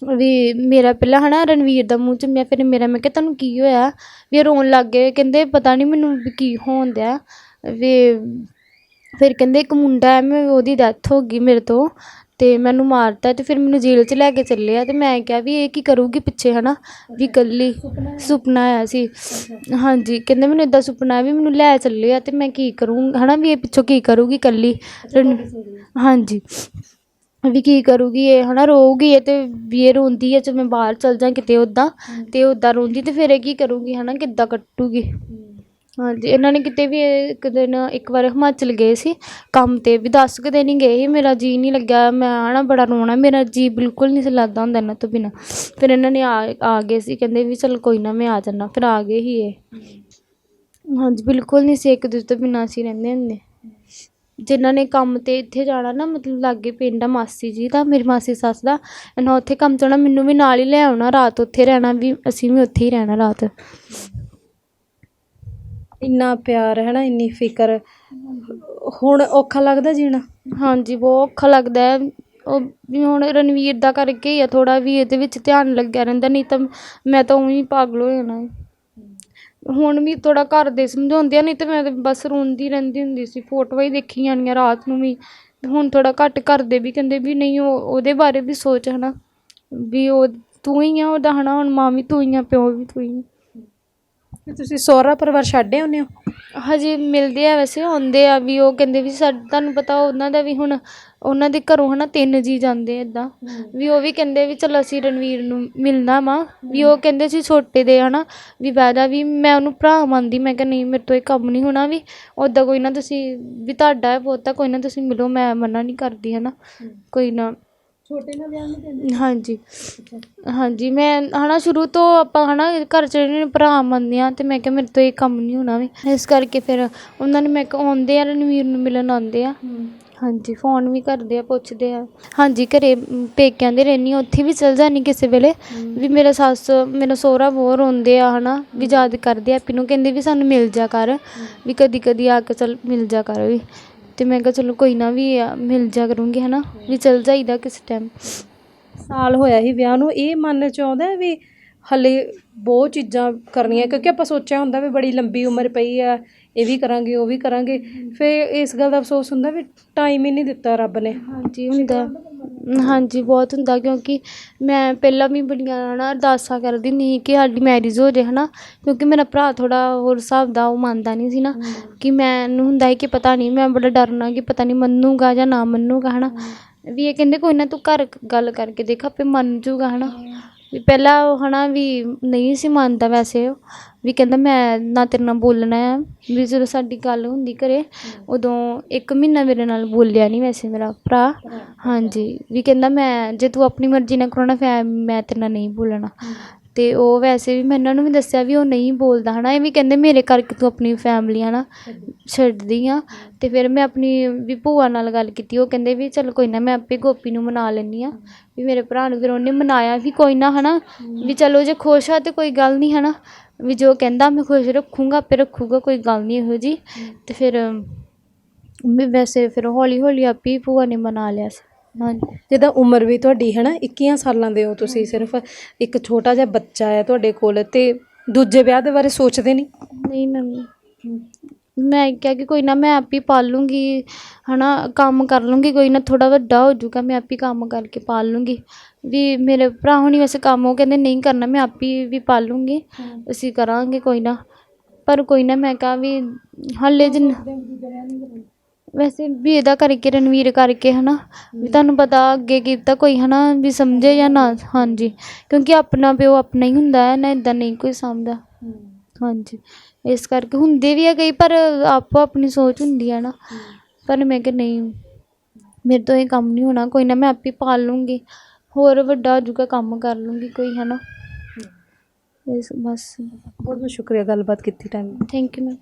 ਵੀ ਮੇਰਾ ਪਹਿਲਾਂ ਹੈ ਨਾ ਰਣਵੀਰ ਦਾ ਮੂੰਹ ਚੁੰਮਿਆ, ਫਿਰ ਮੇਰਾ ਮੈਂ ਕਿਹਾ, ਤੁਹਾਨੂੰ ਕੀ ਹੋਇਆ? ਵੀ ਰੋਣ ਲੱਗ ਗਏ, ਕਹਿੰਦੇ, ਪਤਾ ਨਹੀਂ ਮੈਨੂੰ ਵੀ ਕੀ ਹੋਣ ਦਿਆ। ਵੀ ਫਿਰ ਕਹਿੰਦੇ, ਇੱਕ ਮੁੰਡਾ ਹੈ, ਮੈਂ ਉਹਦੀ ਡੈਥ ਹੋ ਗਈ ਮੇਰੇ ਤੋਂ ਅਤੇ ਮੈਨੂੰ ਮਾਰਤਾ ਅਤੇ ਫਿਰ ਮੈਨੂੰ ਜੇਲ੍ਹ 'ਚ ਲੈ ਕੇ ਚੱਲੇ ਆ ਤੇ ਮੈਂ ਕਿਹਾ ਵੀ ਇਹ ਕੀ ਕਰੂਗੀ ਪਿੱਛੇ ਹੈ ਨਾ ਵੀ ਇਕੱਲੀ ਸੁਪਨਾ ਆਇਆ ਸੀ। ਹਾਂਜੀ, ਕਹਿੰਦੇ ਮੈਨੂੰ ਇੱਦਾਂ ਸੁਪਨਾ ਵੀ ਮੈਨੂੰ ਲੈ ਚੱਲੇ ਆ ਅਤੇ ਮੈਂ ਕੀ ਕਰੂੰ ਹੈ ਨਾ ਵੀ ਇਹ ਪਿੱਛੋਂ ਕੀ ਕਰੂਗੀ ਇਕੱਲੀ ਰਣ- ਹਾਂਜੀ। ਵੀ ਕੀ ਕਰੂਗੀ ਇਹ ਹਨਾ ਰੋਊਗੀ ਇਹ ਤੇ ਵੀ ਇਹ ਰੋਂਦੀ ਹੈ ਚ ਮੈਂ ਬਾਹਰ ਚਲ ਜਾਂ ਕਿਤੇ ਉੱਦਾਂ ਤੇ ਉੱਦਾਂ ਰੋਂਦੀ ਤੇ ਫਿਰ ਇਹ ਕੀ ਕਰੂਗੀ ਹਨਾ ਕਿੱਦਾਂ ਕੱਟੂਗੀ। ਹਾਂਜੀ ਇਹਨਾਂ ਨੇ ਕਿਤੇ ਵੀ ਇੱਕ ਦਿਨ ਇੱਕ ਵਾਰ ਹਿਮਾਚਲ ਗਏ ਸੀ ਕੰਮ ਤੇ ਵੀ 10 ਕੁ ਦਿਨ ਹੀ ਗਏ ਸੀ ਮੇਰਾ ਜੀ ਨਹੀਂ ਲੱਗਿਆ ਮੈਂ ਹਨਾ ਬੜਾ ਰੋਣਾ ਮੇਰਾ ਜੀ ਬਿਲਕੁਲ ਨਹੀਂ ਸੀ ਲੱਗਦਾ ਹੁੰਦਾ ਇਹਨਾਂ ਤੋਂ ਬਿਨਾ। ਫਿਰ ਇਹਨਾਂ ਨੇ ਆ ਆ ਗਏ ਸੀ ਕਹਿੰਦੇ ਵੀ ਚਲ ਕੋਈ ਨਾ ਮੈਂ ਆ ਜਾਣਾ ਫਿਰ ਆ ਗਏ ਹੀ ਇਹ। ਹਾਂਜੀ ਬਿਲਕੁਲ ਨਹੀਂ ਸੀ ਇੱਕ ਦੂਜੇ ਤੋਂ ਬਿਨਾਂ ਅਸੀਂ ਰਹਿੰਦੇ ਹੁੰਦੇ। ਜਿਨ੍ਹਾਂ ਨੇ ਕੰਮ ਤੇ ਇੱਥੇ ਜਾਣਾ ਨਾ ਮਤਲਬ ਲਾਗੇ ਪਿੰਡ ਆ ਮਾਸੀ ਜੀ ਦਾ ਮੇਰੀ ਮਾਸੀ ਸੱਸ ਦਾ ਇਹਨਾਂ ਉੱਥੇ ਕੰਮ ਜਾਣਾ ਮੈਨੂੰ ਵੀ ਨਾਲ ਹੀ ਲੈ ਆਉਣਾ ਰਾਤ ਉੱਥੇ ਰਹਿਣਾ ਵੀ ਅਸੀਂ ਵੀ ਉੱਥੇ ਹੀ ਰਹਿਣਾ ਰਾਤ। ਇੰਨਾ ਪਿਆਰ ਹੈ ਨਾ ਇੰਨੀ ਫਿਕਰ। ਹੁਣ ਔਖਾ ਲੱਗਦਾ ਜੀਣਾ? ਹਾਂਜੀ ਬਹੁਤ ਔਖਾ ਲੱਗਦਾ ਹੈ। ਉਹ ਵੀ ਹੁਣ ਰਣਵੀਰ ਦਾ ਕਰਕੇ ਹੀ ਆ ਥੋੜਾ ਵੀ ਇਹਦੇ ਵਿੱਚ ਧਿਆਨ ਲੱਗਿਆ ਰਹਿੰਦਾ ਨਹੀਂ ਤਾਂ ਮੈਂ ਤਾਂ ਉਹੀ ਪਾਗਲ ਹੋ ਜਾਣਾ। ਹੁਣ ਵੀ ਥੋੜ੍ਹਾ ਘਰ ਦੇ ਸਮਝਾਉਂਦੇ ਆ, ਨਹੀਂ ਤਾਂ ਮੈਂ ਤਾਂ ਬਸ ਰੋਂਦੀ ਰਹਿੰਦੀ ਹੁੰਦੀ ਸੀ, ਫੋਟੋਆਂ ਹੀ ਦੇਖੀ ਜਾਣੀਆਂ ਰਾਤ ਨੂੰ ਵੀ। ਹੁਣ ਥੋੜ੍ਹਾ ਘੱਟ ਕਰਦੇ ਵੀ, ਕਹਿੰਦੇ ਵੀ ਨਹੀਂ ਉਹ, ਉਹਦੇ ਬਾਰੇ ਵੀ ਸੋਚ ਹੈ ਨਾ ਵੀ ਉਹ ਤੂੰ ਹੀ ਆ ਉਹਦਾ ਨਾ ਹੁਣ ਮਾਂ ਵੀ ਤੂੰ ਹੀ ਆ, ਪਿਓ ਵੀ ਤੂੰ ਹੀ ਆ। ਤੇ ਤੁਸੀਂ ਸਹੁਰਾ ਪਰਿਵਾਰ ਛੱਡੇ ਹੁੰਦੇ ਹੋ? ਹਜੇ ਮਿਲਦੇ ਆ ਵੈਸੇ ਆਉਂਦੇ ਆ ਵੀ ਉਹ ਕਹਿੰਦੇ ਵੀ ਸਾ ਤੁਹਾਨੂੰ ਪਤਾ ਉਹਨਾਂ ਦਾ ਵੀ ਹੁਣ ਉਹਨਾਂ ਦੇ ਘਰੋਂ ਹਨਾ ਤਿੰਨ ਜੀ ਜਾਂਦੇ ਇਦਾਂ ਵੀ ਉਹ ਵੀ ਕਹਿੰਦੇ ਵੀ ਚਲੋ ਅਸੀਂ ਰਣਵੀਰ ਨੂੰ ਮਿਲਣਾ ਵਾ। ਵੀ ਉਹ ਕਹਿੰਦੇ ਸੀ ਛੋਟੇ ਦੇ ਹਨਾ ਵੀ ਬੈਦਾ ਵੀ ਮੈਂ ਉਹਨੂੰ ਭਰਾ ਮੰਨਦੀ ਮੈਂ ਕਿਹਾ ਨਹੀਂ ਮੇਰੇ ਤੋਂ ਇਹ ਕੰਮ ਨਹੀਂ ਹੋਣਾ ਵੀ ਉੱਦਾਂ ਕੋਈ ਨਾ ਤੁਸੀਂ ਵੀ ਤੁਹਾਡਾ ਹੈ ਪੋਤਾ ਕੋਈ ਨਾ ਤੁਸੀਂ ਮਿਲੋ ਮੈਂ ਮਨਾ ਨਹੀਂ ਕਰਦੀ ਹਨਾ। ਕੋਈ ਨਾ। ਛੋਟੇ ਨਾਲ ਵਿਆਹ ਨਹੀਂ ਦਿੰਦੇ? ਹਾਂਜੀ। ਹਾਂਜੀ ਮੈਂ ਹਨਾ ਸ਼ੁਰੂ ਤੋਂ ਆਪਾਂ ਹਨਾ ਘਰ ਚ ਨੂੰ ਭਰਾ ਮੰਨਦੇ ਆ ਤੇ ਮੈਂ ਕਿਹਾ ਮੇਰੇ ਤੋਂ ਇਹ ਕੰਮ ਨਹੀਂ ਹੋਣਾ ਵੀ। ਇਸ ਕਰਕੇ ਫਿਰ ਉਹਨਾਂ ਨੇ ਮੈਂ ਕਿਹਾ ਆਉਂਦੇ ਆ ਰਣਵੀਰ ਨੂੰ ਮਿਲਣ ਆਉਂਦੇ ਆ। ਹਾਂਜੀ ਫੋਨ ਵੀ ਕਰਦੇ ਆ ਪੁੱਛਦੇ ਆ। ਹਾਂਜੀ ਘਰੇ ਮ, ਪੇਕਿਆਂ ਦੇ ਰਹਿੰਦੀ ਹਾਂ ਉੱਥੇ ਵੀ ਚਲ ਜਾਣੀ ਕਿਸੇ ਵੇਲੇ। ਵੀ ਮੇਰਾ ਸੱਸ ਮੇਰਾ ਸਹੁਰਾ ਬਹੁਤ ਰੋਂਦੇ ਆ ਹਨਾ ਵੀ ਯਾਦ ਕਰਦੇ ਆ ਆਪੀ ਨੂੰ ਕਹਿੰਦੇ ਵੀ ਸਾਨੂੰ ਮਿਲ ਜਾ ਕਰ। ਵੀ ਕਦੀ ਕਦੀ ਆ ਕੇ ਚਲ ਮਿਲ ਜਾ ਕਰ ਵੀ। ਅਤੇ ਮੈਂ ਕਿਹਾ ਚਲੋ ਕੋਈ ਨਾ ਵੀ ਆ, ਮਿਲ ਜਾ ਕਰੂੰਗੀ ਹੈ ਨਾ ਵੀ ਚਲ ਜਾਈਦਾ ਕਿਸੇ ਟਾਈਮ ਸਾਲ ਹੋਇਆ ਸੀ ਵਿਆਹ ਨੂੰ ਇਹ ਮਨ ਚ ਆਉਂਦਾ ਵੀ ਹਲੇ ਬਹੁਤ ਚੀਜ਼ਾਂ ਕਰਨੀਆਂ ਕਿਉਂਕਿ ਆਪਾਂ ਸੋਚਿਆ ਹੁੰਦਾ ਵੀ ਬੜੀ ਲੰਬੀ ਉਮਰ ਪਈ ਆ ਇਹ ਵੀ ਕਰਾਂਗੇ, ਉਹ ਵੀ ਕਰਾਂਗੇ। ਫਿਰ ਇਸ ਗੱਲ ਦਾ ਅਫਸੋਸ ਹੁੰਦਾ ਵੀ ਟਾਈਮ ਹੀ ਨਹੀਂ ਦਿੱਤਾ ਰੱਬ ਨੇ। ਹਾਂਜੀ ਹੁੰਦਾ ਹਾਂਜੀ, ਬਹੁਤ ਹੁੰਦਾ ਕਿਉਂਕਿ ਮੈਂ ਪਹਿਲਾਂ ਵੀ ਬੜੀਆਂ ਨਾ ਅਰਦਾਸਾਂ ਕਰਦੀ ਹੁੰਦੀ ਸੀ ਕਿ ਸਾਡੀ ਮੈਰਿਜ ਹੋ ਜਾਏ ਹਨਾ। ਕਿਉਂਕਿ ਮੇਰਾ ਭਰਾ ਥੋੜਾ ਹੋਰ ਹਿਸਾਬ ਦਾ, ਉਹ ਮੰਨਦਾ ਨਹੀਂ ਸੀ ਨਾ ਕਿ ਮੈਨੂੰ ਹੁੰਦਾ ਹੈ ਕਿ ਪਤਾ ਨਹੀਂ, ਮੈਂ ਬੜਾ ਡਰਨਾ ਕਿ ਪਤਾ ਨਹੀਂ ਮੰਨੂਗਾ ਜਾਂ ਨਾ ਮੰਨੂਗਾ, ਹਨਾ। ਵੀ ਇਹ ਕਹਿੰਦੇ ਕੋਈ ਨਾ ਤੂੰ ਘਰ ਗੱਲ ਕਰਕੇ ਦੇਖ, ਆਪੇ ਮੰਨ ਜੂਗਾ, ਹਨਾ। ਵੀ ਪਹਿਲਾਂ ਉਹ ਹਨਾ ਵੀ ਨਹੀਂ ਸੀ ਮੰਨਦਾ ਵੈਸੇ ਉਹ ਵੀ ਕਹਿੰਦਾ ਮੈਂ ਨਾ ਤੇਰੇ ਨਾਲ ਬੋਲਣਾ ਹੈ ਵੀ ਜਦੋਂ ਸਾਡੀ ਗੱਲ ਹੁੰਦੀ ਘਰੇ ਉਦੋਂ ਇੱਕ ਮਹੀਨਾ ਮੇਰੇ ਨਾਲ ਬੋਲਿਆ ਨਹੀਂ ਵੈਸੇ ਮੇਰਾ ਭਰਾ। ਹਾਂਜੀ ਵੀ ਕਹਿੰਦਾ ਮੈਂ ਜੇ ਤੂੰ ਆਪਣੀ ਮਰਜ਼ੀ ਨਾਲ ਕਰਾਉਣਾ ਫਿਰ ਮੈਂ ਤੇਰੇ ਨਾਲ ਨਹੀਂ ਬੋਲਣਾ। ਅਤੇ ਉਹ ਵੈਸੇ ਵੀ ਮੈਂ ਇਹਨਾਂ ਨੂੰ ਵੀ ਦੱਸਿਆ ਵੀ ਉਹ ਨਹੀਂ ਬੋਲਦਾ ਹੈ ਨਾ ਇਹ ਵੀ ਕਹਿੰਦੇ ਮੇਰੇ ਕਰਕੇ ਤੂੰ ਆਪਣੀ ਫੈਮਿਲੀ ਨਾ ਛੱਡਦੀ ਆ। ਅਤੇ ਫਿਰ ਮੈਂ ਆਪਣੀ ਵੀ ਭੂਆ ਨਾਲ ਗੱਲ ਕੀਤੀ, ਉਹ ਕਹਿੰਦੇ ਵੀ ਚਲ ਕੋਈ ਨਾ ਮੈਂ ਆਪੇ ਗੋਪੀ ਨੂੰ ਮਨਾ ਲੈਂਦੀ ਹਾਂ ਵੀ ਮੇਰੇ ਭਰਾ ਨੂੰ ਫਿਰ ਉਹਨੇ ਮਨਾਇਆ ਵੀ ਕੋਈ ਨਾ ਹੈ ਨਾ ਵੀ ਚਲੋ ਜੇ ਖੁਸ਼ ਆ ਤਾਂ ਕੋਈ ਗੱਲ ਨਹੀਂ ਹੈ ਨਾ ਵੀ ਜੋ ਕਹਿੰਦਾ ਮੈਂ ਖੁਸ਼ ਰੱਖੂੰਗਾ, ਆਪੇ ਰੱਖੂਗਾ, ਕੋਈ ਗੱਲ ਨਹੀਂ ਇਹੋ ਜਿਹੀ। ਅਤੇ ਫਿਰ ਵੀ ਵੈਸੇ ਫਿਰ ਹੌਲੀ ਹੌਲੀ ਆਪੇ ਹੀ ਭੂਆ ਨੇ ਮਨਾ ਲਿਆ ਸੀ। ਹਾਂਜੀ। ਜਿੱਦਾਂ ਉਮਰ ਵੀ ਤੁਹਾਡੀ ਹੈ ਨਾ 21 ਸਾਲਾਂ ਦੇ ਹੋ ਤੁਸੀਂ ਸਿਰਫ ਇੱਕ ਛੋਟਾ ਜਿਹਾ ਬੱਚਾ ਹੈ ਤੁਹਾਡੇ ਕੋਲ ਤੇ ਦੂਜੇ ਵਿਆਹ ਦੇ ਬਾਰੇ ਸੋਚਦੇ ਨਹੀਂ? ਨਹੀਂ ਮੰਮੀ ਮੈਂ ਕਿਹਾ ਕਿ ਕੋਈ ਨਾ ਮੈਂ ਆਪ ਹੀ ਪਾਲ ਲੂੰਗੀ ਹਨਾ ਕੰਮ ਕਰ ਲੂੰਗੀ ਕੋਈ ਨਾ ਥੋੜਾ ਵੱਡਾ ਹੋ ਜਾਊਗਾ ਮੈਂ ਆਪ ਹੀ ਕੰਮ ਕਰਕੇ ਪਾਲ ਲੂੰਗੀ। ਵੀ ਮੇਰੇ ਭਰਾ ਹੁਣੀ ਵੈਸੇ ਕੰਮ ਉਹ ਕਹਿੰਦੇ ਨਹੀਂ ਕਰਨਾ ਮੈਂ ਆਪ ਹੀ ਵੀ ਪਾਲ ਲੂੰਗੀ ਅਸੀਂ ਕਰਾਂਗੇ ਕੋਈ ਨਾ। ਪਰ ਕੋਈ ਨਾ ਮੈਂ ਕਹਾ ਵੀ ਹਾਲੇ ਜਿੰਨ ਵੈਸੇ ਵੀ ਇਹਦਾ ਕਰਕੇ ਰਣਵੀਰ ਕਰਕੇ ਹਨਾ ਵੀ ਤੁਹਾਨੂੰ ਪਤਾ ਅੱਗੇ ਕੀਤਾ ਕੋਈ ਹਨਾ ਵੀ ਸਮਝੇ ਜਾਂ ਨਾ ਹਾਂਜੀ। ਕਿਉਂਕਿ ਆਪਣਾ ਪਿਓ ਆਪਣਾ ਹੀ ਹੁੰਦਾ ਹੈ ਨਾ ਇਦਾਂ ਨਹੀਂ ਕੋਈ ਸਮਝਦਾ ਹਾਂਜੀ। ਇਸ ਕਰਕੇ ਹੁੰਦੇ ਵੀ ਆ ਕਈ ਪਰ ਆਪੋ ਆਪਣੀ ਸੋਚ ਹੁੰਦੀ ਆ ਨਾ। ਪਰ ਮੈਂ ਕਿ ਨਹੀਂ ਮੇਰੇ ਤੋਂ ਇਹ ਕੰਮ ਨਹੀਂ ਹੋਣਾ ਕੋਈ ਨਾ ਮੈਂ ਆਪੇ ਪਾਲ ਲੂੰਗੀ। ਹੋਰ ਵੱਡਾ ਹੋ ਜਾਊਗਾ ਕੰਮ ਕਰ ਲੂੰਗੀ ਕੋਈ ਹਨਾ। ਇਸ ਬਸ। ਬਹੁਤ ਬਹੁਤ ਸ਼ੁਕਰੀਆ ਗੱਲਬਾਤ ਕੀਤੀ ਟਾਈਮ ਥੈਂਕ ਯੂ ਮੈਮ